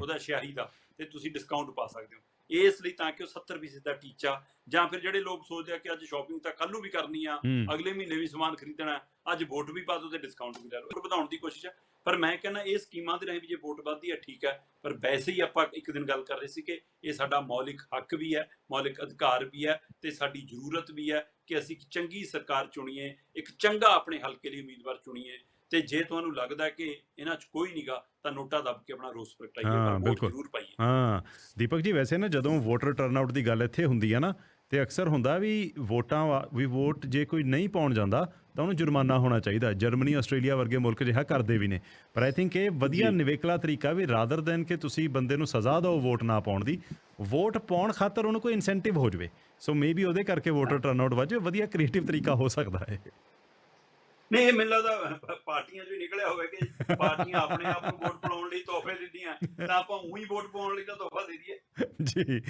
ਉਹਦਾ ਸਿਆਹੀ ਦਾ ਤੇ ਤੁਸੀਂ ਡਿਸਕਾਊਂਟ ਪਾ ਸਕਦੇ ਹੋ। ਇਸ ਲਈ ਤਾਂ ਕਿ ਉਹ 70% ਦਾ ਟੀਚਾ ਜਾਂ ਫਿਰ ਜਿਹੜੇ ਲੋਕ ਸੋਚਦੇ ਆ ਕਿ ਅੱਜ ਸ਼ਾਪਿੰਗ ਤਾਂ ਕੱਲ ਨੂੰ ਵੀ ਕਰਨੀ ਆ ਅਗਲੇ ਮਹੀਨੇ ਵੀ ਸਮਾਨ ਖਰੀਦਣਾ ਅੱਜ ਵੋਟ ਵੀ ਪਾ ਦਿਓ ਤੇ ਡਿਸਕਾਊਂਟ ਵੀ ਲੈ ਲਓ। ਵਧਾਉਣ ਦੀ ਕੋਸ਼ਿਸ਼ ਹੈ ਪਰ ਮੈਂ ਕਹਿੰਦਾ ਇਹ ਸਕੀਮਾਂ ਦੇ ਰਾਹੀਂ ਵੀ ਜੇ ਵੋਟ ਵੱਧਦੀ ਹੈ ਠੀਕ ਹੈ। ਪਰ ਵੈਸੇ ਹੀ ਆਪਾਂ ਇੱਕ ਦਿਨ ਗੱਲ ਕਰ ਰਹੇ ਸੀ ਕਿ ਇਹ ਸਾਡਾ ਮੌਲਿਕ ਹੱਕ ਵੀ ਹੈ ਮੌਲਿਕ ਅਧਿਕਾਰ ਵੀ ਹੈ ਤੇ ਸਾਡੀ ਜ਼ਰੂਰਤ ਵੀ ਹੈ ਕਿ ਅਸੀਂ ਇੱਕ ਚੰਗੀ ਸਰਕਾਰ ਚੁਣੀਏ ਇੱਕ ਚੰਗਾ ਆਪਣੇ ਹਲਕੇ ਲਈ ਉਮੀਦਵਾਰ ਚੁਣੀਏ। ਤੇ ਜੇ ਤੁਹਾਨੂੰ ਲੱਗਦਾ ਹੈ ਕਿ ਇਹਨਾਂ 'ਚ ਕੋਈ ਨਹੀਂਗਾ ਤਾਂ ਨੋਟਾ ਦੱਬ ਕੇ ਆਪਣਾ ਰੋਸ ਪ੍ਰਗਟਾਈਏ ਹਾਂ, ਪਰ। ਜ਼ਰੂਰ ਪਾਈਏ। ਹਾਂ ਦੀਪਕ ਜੀ ਵੈਸੇ ਨਾ ਜਦੋਂ ਵੋਟਰ ਟਰਨਆਊਟ ਦੀ ਗੱਲ ਇੱਥੇ ਹੁੰਦੀ ਆ ਨਾ ਤੇ ਅਕਸਰ ਹੁੰਦਾ ਵੀ ਵੋਟਾਂ ਵਾ- ਵੀ ਵੋਟ ਜੇ ਕੋਈ ਨਹੀਂ ਪਾਉਣ ਜਾਂਦਾ ਤਾਂ ਉਹਨੂੰ ਜੁਰਮਾਨਾ ਹੋਣਾ ਚਾਹੀਦਾ। ਜਰਮਨੀ ਆਸਟ੍ਰੇਲੀਆ ਵਰਗੇ ਮੁਲਕ ਜਿਹਾ ਕਰਦੇ ਵੀ ਨੇ। ਪਰ ਆਈ ਥਿੰਕ ਇਹ ਵਧੀਆ। ਨਿਵੇਕਲਾ ਤਰੀਕਾ ਵੀ ਰਾਦਰ ਦੈਨ ਕਿ ਤੁਸੀਂ ਬੰਦੇ ਨੂੰ ਸਜ਼ਾ ਦਿਓ ਵੋਟ ਨਾ ਪਾਉਣ ਦੀ ਵੋਟ ਪਾਉਣ ਖਾਤਰ ਉਹਨੂੰ ਕੋਈ ਇਨਸੈਂਟਿਵ ਹੋ ਜਵੇ। ਸੋ ਮੇਬੀ ਉਹਦੇ ਕਰਕੇ ਵੋਟਰ ਟਰਨਆਊਟ ਵੱਧ ਜਾਵੇ ਵਧੀਆ ਕ੍ਰੀਏਟਿਵ ਤਰੀਕਾ ਹੋ ਸਕਦਾ ਹੈ ਨਹੀਂ ਇਹ ਮੈਨੂੰ ਲੱਗਦਾ ਪਾਰਟੀਆਂ ਚੋਂ ਹੀ ਨਿਕਲਿਆ ਹੋਵੇ ਕਿ ਪਾਰਟੀਆਂ ਆਪਣੇ ਆਪ ਨੂੰ ਵੋਟ ਪਾਉਣ ਲਈ ਤੋਹਫੇ ਦਿੰਦੀਆਂ ਤਾਂ ਆਪਾਂ ਉਹੀ ਵੋਟ ਪਾਉਣ ਲਈ ਤਾਂ ਤੋਹਫਾ ਦੇ ਦਈਏ। ਜੀ।